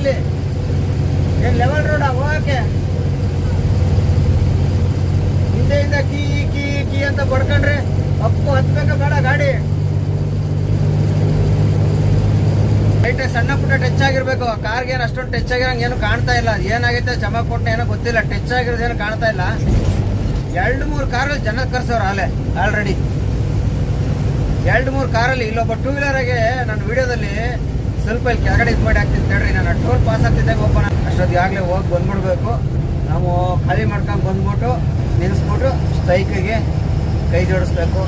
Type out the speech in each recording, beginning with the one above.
ಇಲ್ಲಿ. ಏನ್ level road ಹೋಗಕ್ಕೆ? ಹಿಂದೆಯಿಂದ ಕೀ ಕೀ ಕೀ ಅಂತ ಬಡ್ಕೊಂಡ್ರೆ ಅಪ್ಪು ಹತ್ಬೇಕ ಬೇಡ ಗಾಡಿ. ಲೈಟ್ ಸಣ್ಣ ಪುಟ್ಟ ಟಚ್ ಆಗಿರ್ಬೇಕು. ಕಾರ್ಗೆ ಏನು ಅಷ್ಟೊಂದು ಟಚ್ ಆಗಿರಂಗೆ ಏನು ಕಾಣ್ತಾ ಇಲ್ಲ. ಏನಾಗೈತೆ ಜಮ ಕೊಟ್ಟ ಏನೋ ಗೊತ್ತಿಲ್ಲ. ಟಚ್ ಆಗಿರೋದು ಏನು ಕಾಣ್ತಾ ಇಲ್ಲ. ಎರಡು ಮೂರು ಕಾರಲ್ಲಿ ಜನ ಕರ್ಸೋರು ಆಲೆ ಆಲ್ರೆಡಿ ಎರಡು ಮೂರು ಕಾರಲ್ಲಿ ಇಲ್ಲೊಬ್ಬ ಟೂ ವೀಲರಾಗೆ ನನ್ನ ವಿಡಿಯೋದಲ್ಲಿ ಸ್ವಲ್ಪ ಇಲ್ಲಿ ಕೆಳಗಡೆ ಇದು ಮಾಡಿ ಹಾಕ್ತೀನಿ ತಡ್ರಿ, ನಾನು ಟೋಲ್ ಪಾಸ್ ಆಗ್ತಿದ್ದಾಗ ಓಪನ್ ಅಷ್ಟೊತ್ತಿಗೆ ಆಗಲೇ ಹೋಗಿ ಬಂದ್ಬಿಡ್ಬೇಕು. ನಾವು ಖಾಲಿ ಮಾಡ್ಕೊಂಡು ಬಂದ್ಬಿಟ್ಟು ನಿಲ್ಲಿಸ್ಬಿಟ್ಟು ಸ್ಟ್ರೈಕಿಗೆ ಕೈ ಜೋಡಿಸ್ಬೇಕು.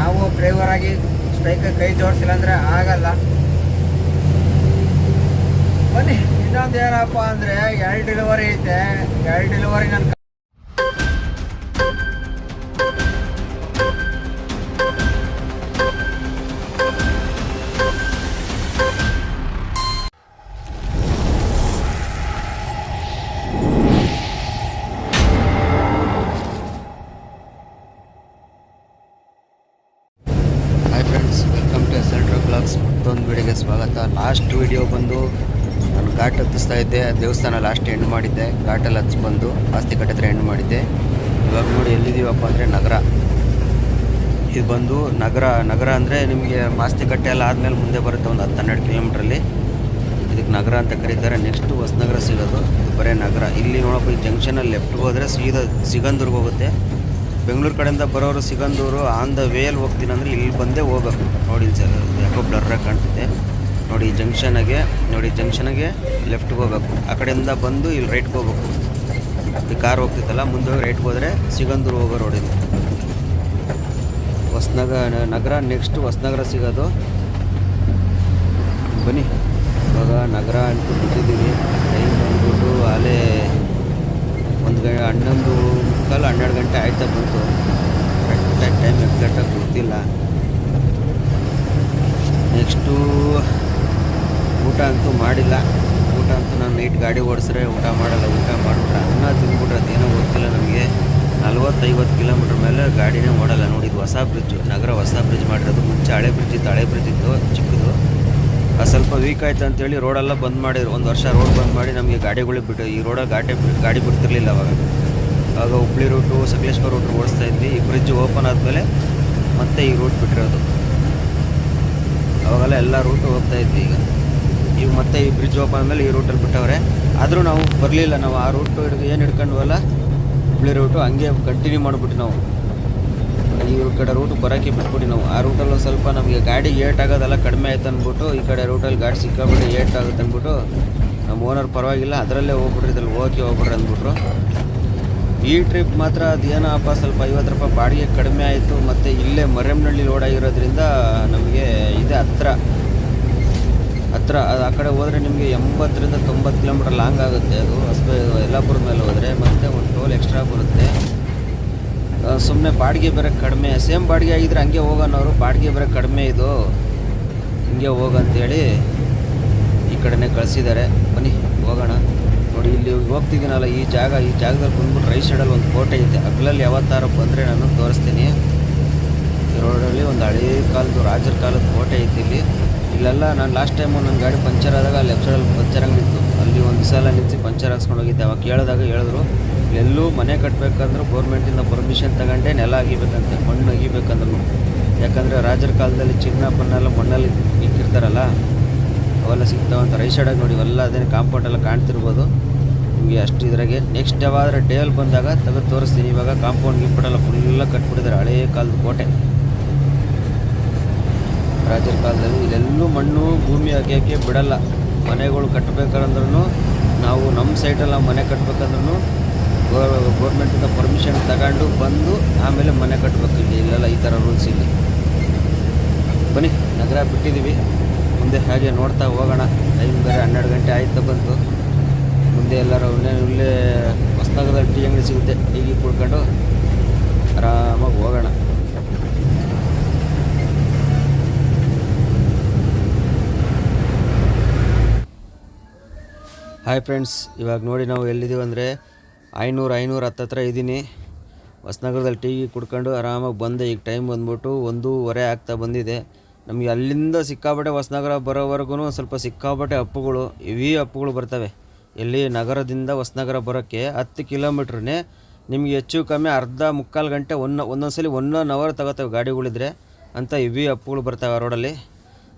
ನಾವು ಡ್ರೈವರ್ ಆಗಿ ಸ್ಟ್ರೈಕಿಗೆ ಕೈ ಜೋಡಿಸಿಲ್ಲ ಅಂದರೆ ಆಗಲ್ಲ. ಬನ್ನಿ, ಇನ್ನೊಂದು ಏನಪ್ಪ ಅಂದರೆ, ಎರಡು ಡೆಲಿವರಿ ಐತೆ. ಎರಡು ಡೆಲಿವರಿ ನನ್ನ ಹತ್ತಿಸ್ತಾ ಇದ್ದೆ. ದೇವಸ್ಥಾನ ಲಾಸ್ಟ್ ಎಂಡ್ ಮಾಡಿದ್ದೆ. ಘಾಟಲ್ಲಿ ಹಚ್ಚಿ ಬಂದು ಆಸ್ತಿ ಕಟ್ಟೆ ಎಂಡ್ ಮಾಡಿದ್ದೆ. ಇವಾಗ ನೋಡಿ ಎಲ್ಲಿದ್ದೀವಪ್ಪ ಅಂದರೆ ನಗರ. ಇದು ಬಂದು ನಗರ ನಗರ ಅಂದರೆ ನಿಮಗೆ ಮಾಸ್ತಿ ಕಟ್ಟೆ ಎಲ್ಲ ಆದಮೇಲೆ ಮುಂದೆ ಬರುತ್ತೆ ಒಂದು ಹತ್ತು ಹನ್ನೆರಡು ಕಿಲೋಮೀಟ್ರಲ್ಲಿ ಇದಕ್ಕೆ ನಗರ ಅಂತ ಕರೀತಾರೆ. ನೆಕ್ಸ್ಟು ಹೊಸನಗರ ಸಿಗೋದು. ಇದು ಬರೀ ನಗರ. ಇಲ್ಲಿ ನೋಡಪ್ಪ, ಈ ಜಂಕ್ಷನಲ್ಲಿ ಲೆಫ್ಟ್ಗೆ ಹೋದರೆ ಸೀದಾ ಸಿಗಂದೂರ್ಗೆ ಹೋಗುತ್ತೆ. ಬೆಂಗಳೂರು ಕಡೆಯಿಂದ ಬರೋರು ಸಿಗಂದೂರು ಆನ್ ದ ವೇಲ್ ಹೋಗ್ತೀನಿ ಅಂದರೆ ಇಲ್ಲಿ ಬಂದೇ ಹೋಗಬೇಕು. ನೋಡಿ ಸರ್ ಯಾಕೋ ಬ್ಲರ್ರಾಗಿ ಕಾಣ್ತಿದೆ. ನೋಡಿ ಜಂಕ್ಷನ್ಗೆ ನೋಡಿ ಜಂಕ್ಷನ್ಗೆ ಲೆಫ್ಟ್ಗೆ ಹೋಗ್ಬೇಕು. ಆ ಕಡೆಯಿಂದ ಬಂದು ಇಲ್ಲಿ ರೈಟ್ಗೆ ಹೋಗ್ಬೇಕು. ಈ ಕಾರ್ ಹೋಗ್ತಿತ್ತಲ್ಲ, ಮುಂದೆ ರೈಟ್ಗೆ ಹೋದರೆ ಸಿಗಂದೂರು ಹೋಗೋ ರೋಡ್ ಇದು. ಹೊಸನಗ ನಗರ ನೆಕ್ಸ್ಟ್ ಹೊಸನಗರ ಸಿಗೋದು. ಬನ್ನಿ. ಇವಾಗ ನಗರ ಅಂತ ಬಿಟ್ಟಿದ್ದೀವಿ. ಟೈಮ್ ಬಂದ್ಬಿಟ್ಟು ಅಲ್ಲೇ ಒಂದು ಗಂಟೆ, ಹನ್ನೊಂದು ಮುಕ್ಕಾಲು, ಹನ್ನೆರಡು ಗಂಟೆ ಆಯ್ತಾ ಬಂತು. ಕರೆಕ್ಟಾಗಿ ಟೈಮ್ ಎಕ್ಸಾಕ್ಟಾಗಿ ಗೊತ್ತಿಲ್ಲ. ನೆಕ್ಸ್ಟು ಊಟ ಅಂತೂ ಮಾಡಿಲ್ಲ. ಊಟ ಅಂತೂ ನಾನು ನೈಟ್ ಗಾಡಿ ಓಡಿಸ್ರೆ ಊಟ ಮಾಡಲ್ಲ, ಊಟ ಮಾಡಿಬಿಟ್ರೆ ಅನ್ನ ತಿಂದ್ಬಿಟ್ರೆ ಅದೇನೋ ಗೊತ್ತಿಲ್ಲ ನಮಗೆ. ನಲ್ವತ್ತೈವತ್ತು ಕಿಲೋಮೀಟ್ರ್ ಮೇಲೆ ಗಾಡಿನೇ ಓಡಲ್ಲ. ನೋಡಿ ಇದು ಹೊಸ ಬ್ರಿಡ್ಜ್, ನಗರ ಹೊಸ ಬ್ರಿಡ್ಜ್ ಮಾಡಿರೋದು. ಮುಂಚೆ ಹಳೆ ಬ್ರಿಡ್ಜ್ ಇತ್ತು, ಹಳೆ ಬ್ರಿಡ್ಜ್ ಇತ್ತು, ಚಿಕ್ಕದು. ಅದು ಸ್ವಲ್ಪ ವೀಕ್ ಆಯ್ತು ಅಂತೇಳಿ ರೋಡೆಲ್ಲ ಬಂದ್ ಮಾಡಿದ್ರು. ಒಂದು ವರ್ಷ ರೋಡ್ ಬಂದ್ ಮಾಡಿ ನಮಗೆ ಗಾಡಿಗಳಿಗೆ ಬಿಟ್ಟು, ಈ ರೋಡಲ್ಲಿ ಗಾಡಿ ಗಾಡಿ ಬಿಡ್ತಿರ್ಲಿಲ್ಲ ಅವಾಗ. ಆವಾಗ ಹುಬ್ಳಿ ರೂಟು ಸಕಲೇಶ್ವರ ರೂಟ್ ಓಡಿಸ್ತಾ ಇದ್ವಿ. ಈ ಬ್ರಿಡ್ಜ್ ಓಪನ್ ಆದಮೇಲೆ ಮತ್ತೆ ಈ ರೂಟ್ ಬಿಟ್ಟಿರೋದು. ಅವಾಗೆಲ್ಲ ಎಲ್ಲ ರೂಟು ಹೋಗ್ತಾ ಇದ್ವಿ ಈಗ. ಈಗ ಮತ್ತೆ ಈ ಬ್ರಿಡ್ಜ್ ಓಪನ್ ಆದಮೇಲೆ ಈ ರೂಟಲ್ಲಿ ಬಿಟ್ಟವ್ರೆ. ಆದರೂ ನಾವು ಬರಲಿಲ್ಲ, ನಾವು ಆ ರೂಟು ಹಿಡಿದು ಏನು ಹಿಡ್ಕೊಂಡ್ವಲ್ಲ, ಹುಬ್ಳಿ ರೂಟು ಹಂಗೆ ಕಂಟಿನ್ಯೂ ಮಾಡಿಬಿಟ್ಟು ನಾವು. ಈ ಕಡೆ ರೂಟ್ ಬರೋಕ್ಕೆ ಬಿಟ್ಬಿಟ್ಟು ನಾವು. ಆ ರೂಟಲ್ಲಿ ಸ್ವಲ್ಪ ನಮಗೆ ಗಾಡಿ ಏಟ್ ಆಗೋದೆಲ್ಲ ಕಡಿಮೆ ಆಯ್ತು ಅಂದ್ಬಿಟ್ಟು, ಈ ಕಡೆ ರೂಟಲ್ಲಿ ಗಾಡಿ ಸಿಕ್ಕಾಬಿಟ್ಟು ಏಟ್ ಆಗುತ್ತೆ ಅಂದ್ಬಿಟ್ಟು, ನಮ್ಮ ಓನರ್ ಪರವಾಗಿಲ್ಲ, ಅದರಲ್ಲೇ ಹೋಗ್ಬಿಟ್ರಿ ಇದ್ರಲ್ಲಿ ಹೋಗಿ ಹೋಗ್ಬಿಟ್ರಿ ಅಂದ್ಬಿಟ್ರು. ಈ ಟ್ರಿಪ್ ಮಾತ್ರ ಅದೇನಪ್ಪ, ಸ್ವಲ್ಪ ಐವತ್ತು ರೂಪಾಯಿ ಬಾಡಿಗೆ ಕಡಿಮೆ ಆಯಿತು, ಮತ್ತು ಇಲ್ಲೇ ಮರೆಮ್ನಳ್ಳಿ ಲೋಡ್ ಆಗಿರೋದ್ರಿಂದ ನಮಗೆ ಇದೆ ಹತ್ರ. ಹತ್ರ, ಅದು ಆ ಕಡೆ ಹೋದರೆ ನಿಮಗೆ ಎಂಬತ್ತರಿಂದ ತೊಂಬತ್ತು ಕಿಲೋಮೀಟರ್ ಲಾಂಗ್ ಆಗುತ್ತೆ ಅದು. ಹೊಸಬೆ ಯಲ್ಲಾಪುರದ ಮೇಲೆ ಹೋದರೆ, ಮತ್ತು ಒಂದು ಟೋಲ್ ಎಕ್ಸ್ಟ್ರಾ ಬರುತ್ತೆ. ಸುಮ್ಮನೆ ಬಾಡಿಗೆ ಬೇರೆ ಕಡಿಮೆ. ಸೇಮ್ ಬಾಡಿಗೆ ಆಗಿದ್ರೆ ಹಂಗೆ ಹೋಗೋನವರು ಬಾಡಿಗೆ ಬೇರೆ ಕಡಿಮೆ ಇದು. ಹಿಂಗೆ ಹೋಗಂತೇಳಿ ಈ ಕಡೆನೇ ಕಳಿಸಿದ್ದಾರೆ. ಬನ್ನಿ, ಹೋಗೋಣ. ನೋಡಿ, ಇಲ್ಲಿ ಹೋಗ್ತಿದ್ದೀನಲ್ಲ ಈ ಜಾಗ. ಈ ಜಾಗದಲ್ಲಿ ಬಂದ್ಬಿಟ್ಟು ರೈಟ್ ಸೈಡಲ್ಲಿ ಒಂದು ಕೋಟೆ ಇದೆ ಅಗ್ಲಲ್ಲಿ ಯಾವತ್ತಾರ ಬಂದರೆ ನಾನು ತೋರಿಸ್ತೀನಿ. ರೋಡಲ್ಲಿ ಒಂದು ಹಳೇ ಕಾಲದ್ದು ರಾಜರ ಕಾಲದ ಕೋಟೆ ಐತಿ ಇಲ್ಲಿ. ಇಲ್ಲೆಲ್ಲ ನಾನು ಲಾಸ್ಟ್ ಟೈಮು ನನ್ನ ಗಾಡಿ ಪಂಚರ್ ಆದಾಗ ಲೆಫ್ಟ್ ಸೈಡಲ್ಲಿ ಪಂಚರ್ ಆಗಿತ್ತು ಅಲ್ಲಿ ಒಂದು ಸಲ ನಿಂತು ಪಂಚರ್ ಹಾಕ್ಸ್ಕೊಂಡು ಹೋಗಿದ್ದೆ. ಅವಾಗ ಕೇಳಿದಾಗ ಹೇಳಿದ್ರು, ಎಲ್ಲೂ ಮನೆ ಕಟ್ಟಬೇಕಂದ್ರೂ ಗೌರ್ಮೆಂಟಿಂದ ಪರ್ಮಿಷನ್ ತಗೊಂಡೆ ನೆಲ ಅಗಿಬೇಕಂತೆ ಮಣ್ಣು ಅಗಿಬೇಕಂದ್ರು ಯಾಕಂದರೆ ರಾಜರ ಕಾಲದಲ್ಲಿ ಚಿನ್ನ ಪನ್ನೆಲ್ಲ ಮಣ್ಣಲ್ಲಿ ಇಕ್ಕಿರ್ತಾರಲ್ಲ, ಅವೆಲ್ಲ ಸಿಗ್ತಾವಂತ ರೈಟ್ ಸೈಡಾಗಿ ನೋಡಿ, ಇವೆಲ್ಲ ಅದೇನು ಕಾಂಪೌಂಡ್ ಎಲ್ಲ ಕಾಣ್ತಿರ್ಬೋದು. ನಿಮಗೆ ಅಷ್ಟು ಇದ್ರಾಗೆ. ನೆಕ್ಸ್ಟ್ ಯಾವಾದ್ರೆ ಡೇಲ್ ಬಂದಾಗ ತೆಗೆದು ತೋರಿಸ್ತೀನಿ. ಇವಾಗ ಕಾಂಪೌಂಡ್ ಗಿಂಪೌಂಡೆಲ್ಲ ಫುಲ್ಲ ಕಟ್ಬಿಟ್ಟಿದ್ದಾರೆ, ಹಳೇ ಕಾಲದ ಕೋಟೆ. ರಾಜರ ಕಾಲದಲ್ಲಿ ಇಲ್ಲೆಲ್ಲೂ ಮಣ್ಣು ಭೂಮಿ ಅಗೆಯೋಕ್ಕೆ ಬಿಡಲ್ಲ. ಮನೆಗಳು ಕಟ್ಟಬೇಕಂದ್ರೂ ನಾವು ನಮ್ಮ ಸೈಡಲ್ಲಿ ನಾವು ಮನೆ ಕಟ್ಬೇಕಂದ್ರೂ ಗೌರ್ಮೆಂಟಿಂದ ಪರ್ಮಿಷನ್ ತಗೊಂಡು ಬಂದು ಆಮೇಲೆ ಮನೆ ಕಟ್ಟಬೇಕು ಇಲ್ಲಿ ಇಲ್ಲೆಲ್ಲ ಈ ಥರ ರೂಲ್ಸ್ ಇಲ್ಲಿ. ಬನ್ನಿ, ನಗರ ಬಿಟ್ಟಿದ್ದೀವಿ. ಮುಂದೆ ಹಾಗೆ ನೋಡ್ತಾ ಹೋಗೋಣ. ಟೈಮ್ ಬೇರೆ ಹನ್ನೆರಡು ಗಂಟೆ ಆಯ್ತು ಬಂತು. ಮುಂದೆ ಎಲ್ಲರೂ ಇಲ್ಲೇ ಇಲ್ಲೇ ಹೊಸನಗರದಲ್ಲಿ ಟೀ ಅಂಗಡಿ ಸಿಗುತ್ತೆ. ಟೀಗಿ ಕುಡ್ಕೊಂಡು ಆರಾಮಾಗಿ ಹೋಗೋಣ. ಹಾಯ್ ಫ್ರೆಂಡ್ಸ್ ಇವಾಗ ನೋಡಿ ನಾವು ಎಲ್ಲಿದ್ದೀವಿ ಅಂದರೆ ಐನೂರು ಐನೂರು ಹತ್ತತ್ರ ಇದ್ದೀನಿ. ಹೊಸನಗರದಲ್ಲಿ ಟೀ ಕುಡ್ಕೊಂಡು ಆರಾಮಾಗಿ ಬಂದೆ. ಈಗ ಟೈಮ್ ಬಂದ್ಬಿಟ್ಟು ಒಂದೂವರೆ ಆಗ್ತಾ ಬಂದಿದೆ. ನಮಗೆ ಅಲ್ಲಿಂದ ಸಿಕ್ಕಾಪಟ್ಟೆ ಹೊಸನಗರ ಬರೋವರೆಗೂ ಸ್ವಲ್ಪ ಸಿಕ್ಕಾಪಟ್ಟೆ ಅಪ್ಪುಗಳು ಇವಿ ಅಪ್ಪುಗಳು ಬರ್ತವೆ. ಎಲ್ಲಿ? ನಗರದಿಂದ ಹೊಸನಗರ ಬರೋಕ್ಕೆ ಹತ್ತು ಕಿಲೋಮೀಟ್ರನ್ನೇ ನಿಮಗೆ ಹೆಚ್ಚು ಕಮ್ಮಿ ಅರ್ಧ ಮುಕ್ಕಾಲು ಗಂಟೆ, ಒನ್, ಒಂದೊಂದ್ಸಲಿ ಒನ್ ಒನ್ ಅವರ್ ತಗೋತವೆ ಗಾಡಿಗಳಿದ್ರೆ. ಅಂತ ಇವಿ ಅಪ್ಪುಗಳು ಬರ್ತವೆ ಆ ರೋಡಲ್ಲಿ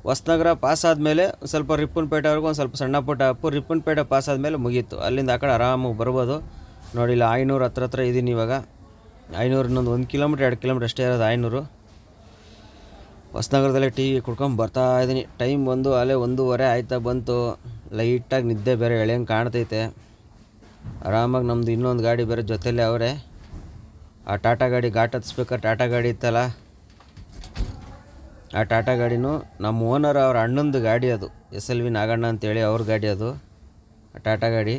ಹೊಸನಗರ ಪಾಸ್ ಆದಮೇಲೆ ಸ್ವಲ್ಪ ರಿಪ್ಪನ್ಪೇಟೆವರೆಗೂ ಒಂದು ಸ್ವಲ್ಪ ಸಣ್ಣ ಪುಟ್ಟ ಅಪ್ಪು ರಿಪ್ಪನ್ಪೇಟೆ ಪಾಸ್ ಆದಮೇಲೆ ಮುಗೀತು. ಅಲ್ಲಿಂದ ಆ ಕಡೆ ಆರಾಮಾಗಿ ಬರ್ಬೋದು. ನೋಡಿ, ಇಲ್ಲ, ಐನೂರು ಹತ್ರ ಹತ್ರ ಇದ್ದೀನಿ ಇವಾಗ. ಐನೂರಿನೊಂದು ಒಂದು ಕಿಲೋಮೀಟ್ರ್, ಎರಡು ಕಿಲೋಮೀಟ್ರ್ ಅಷ್ಟೇ ಇರೋದು ಐನೂರು. ಹೊಸನಗರದಲ್ಲೇ ವಿ ಕುಡ್ಕೊಂಡು ಬರ್ತಾ ಇದ್ದೀನಿ ಟೈಮ್ ಒಂದು, ಅಲ್ಲೇ ಒಂದೂವರೆ ಆಯ್ತಾ ಬಂತು. ಲೈಟಾಗಿ ನಿದ್ದೆ ಬೇರೆ ಎಳೆಯಂಗೆ ಕಾಣ್ತೈತೆ. ಆರಾಮಾಗಿ ನಮ್ಮದು ಇನ್ನೊಂದು ಗಾಡಿ ಬೇರೆ ಜೊತೆಯಲ್ಲೇ ಅವರೇ. ಆ ಟಾಟಾ ಗಾಡಿ ಘಾಟ್ ಹತ್ಸ್ಬೇಕಾದ್ರೆ ಟಾಟಾ ಗಾಡಿ ಇತ್ತಲ್ಲ? ಆ ಟಾಟಾ ಗಾಡಿನೂ ನಮ್ಮ ಓನರ್ ಅವ್ರ ಅಣ್ಣಂದು ಗಾಡಿ ಅದು, ಎಸ್ ಎಲ್ ವಿ ನಾಗಣ್ಣ ಅಂತೇಳಿ ಅವ್ರ ಗಾಡಿ ಅದು. ಟಾಟಾ ಗಾಡಿ,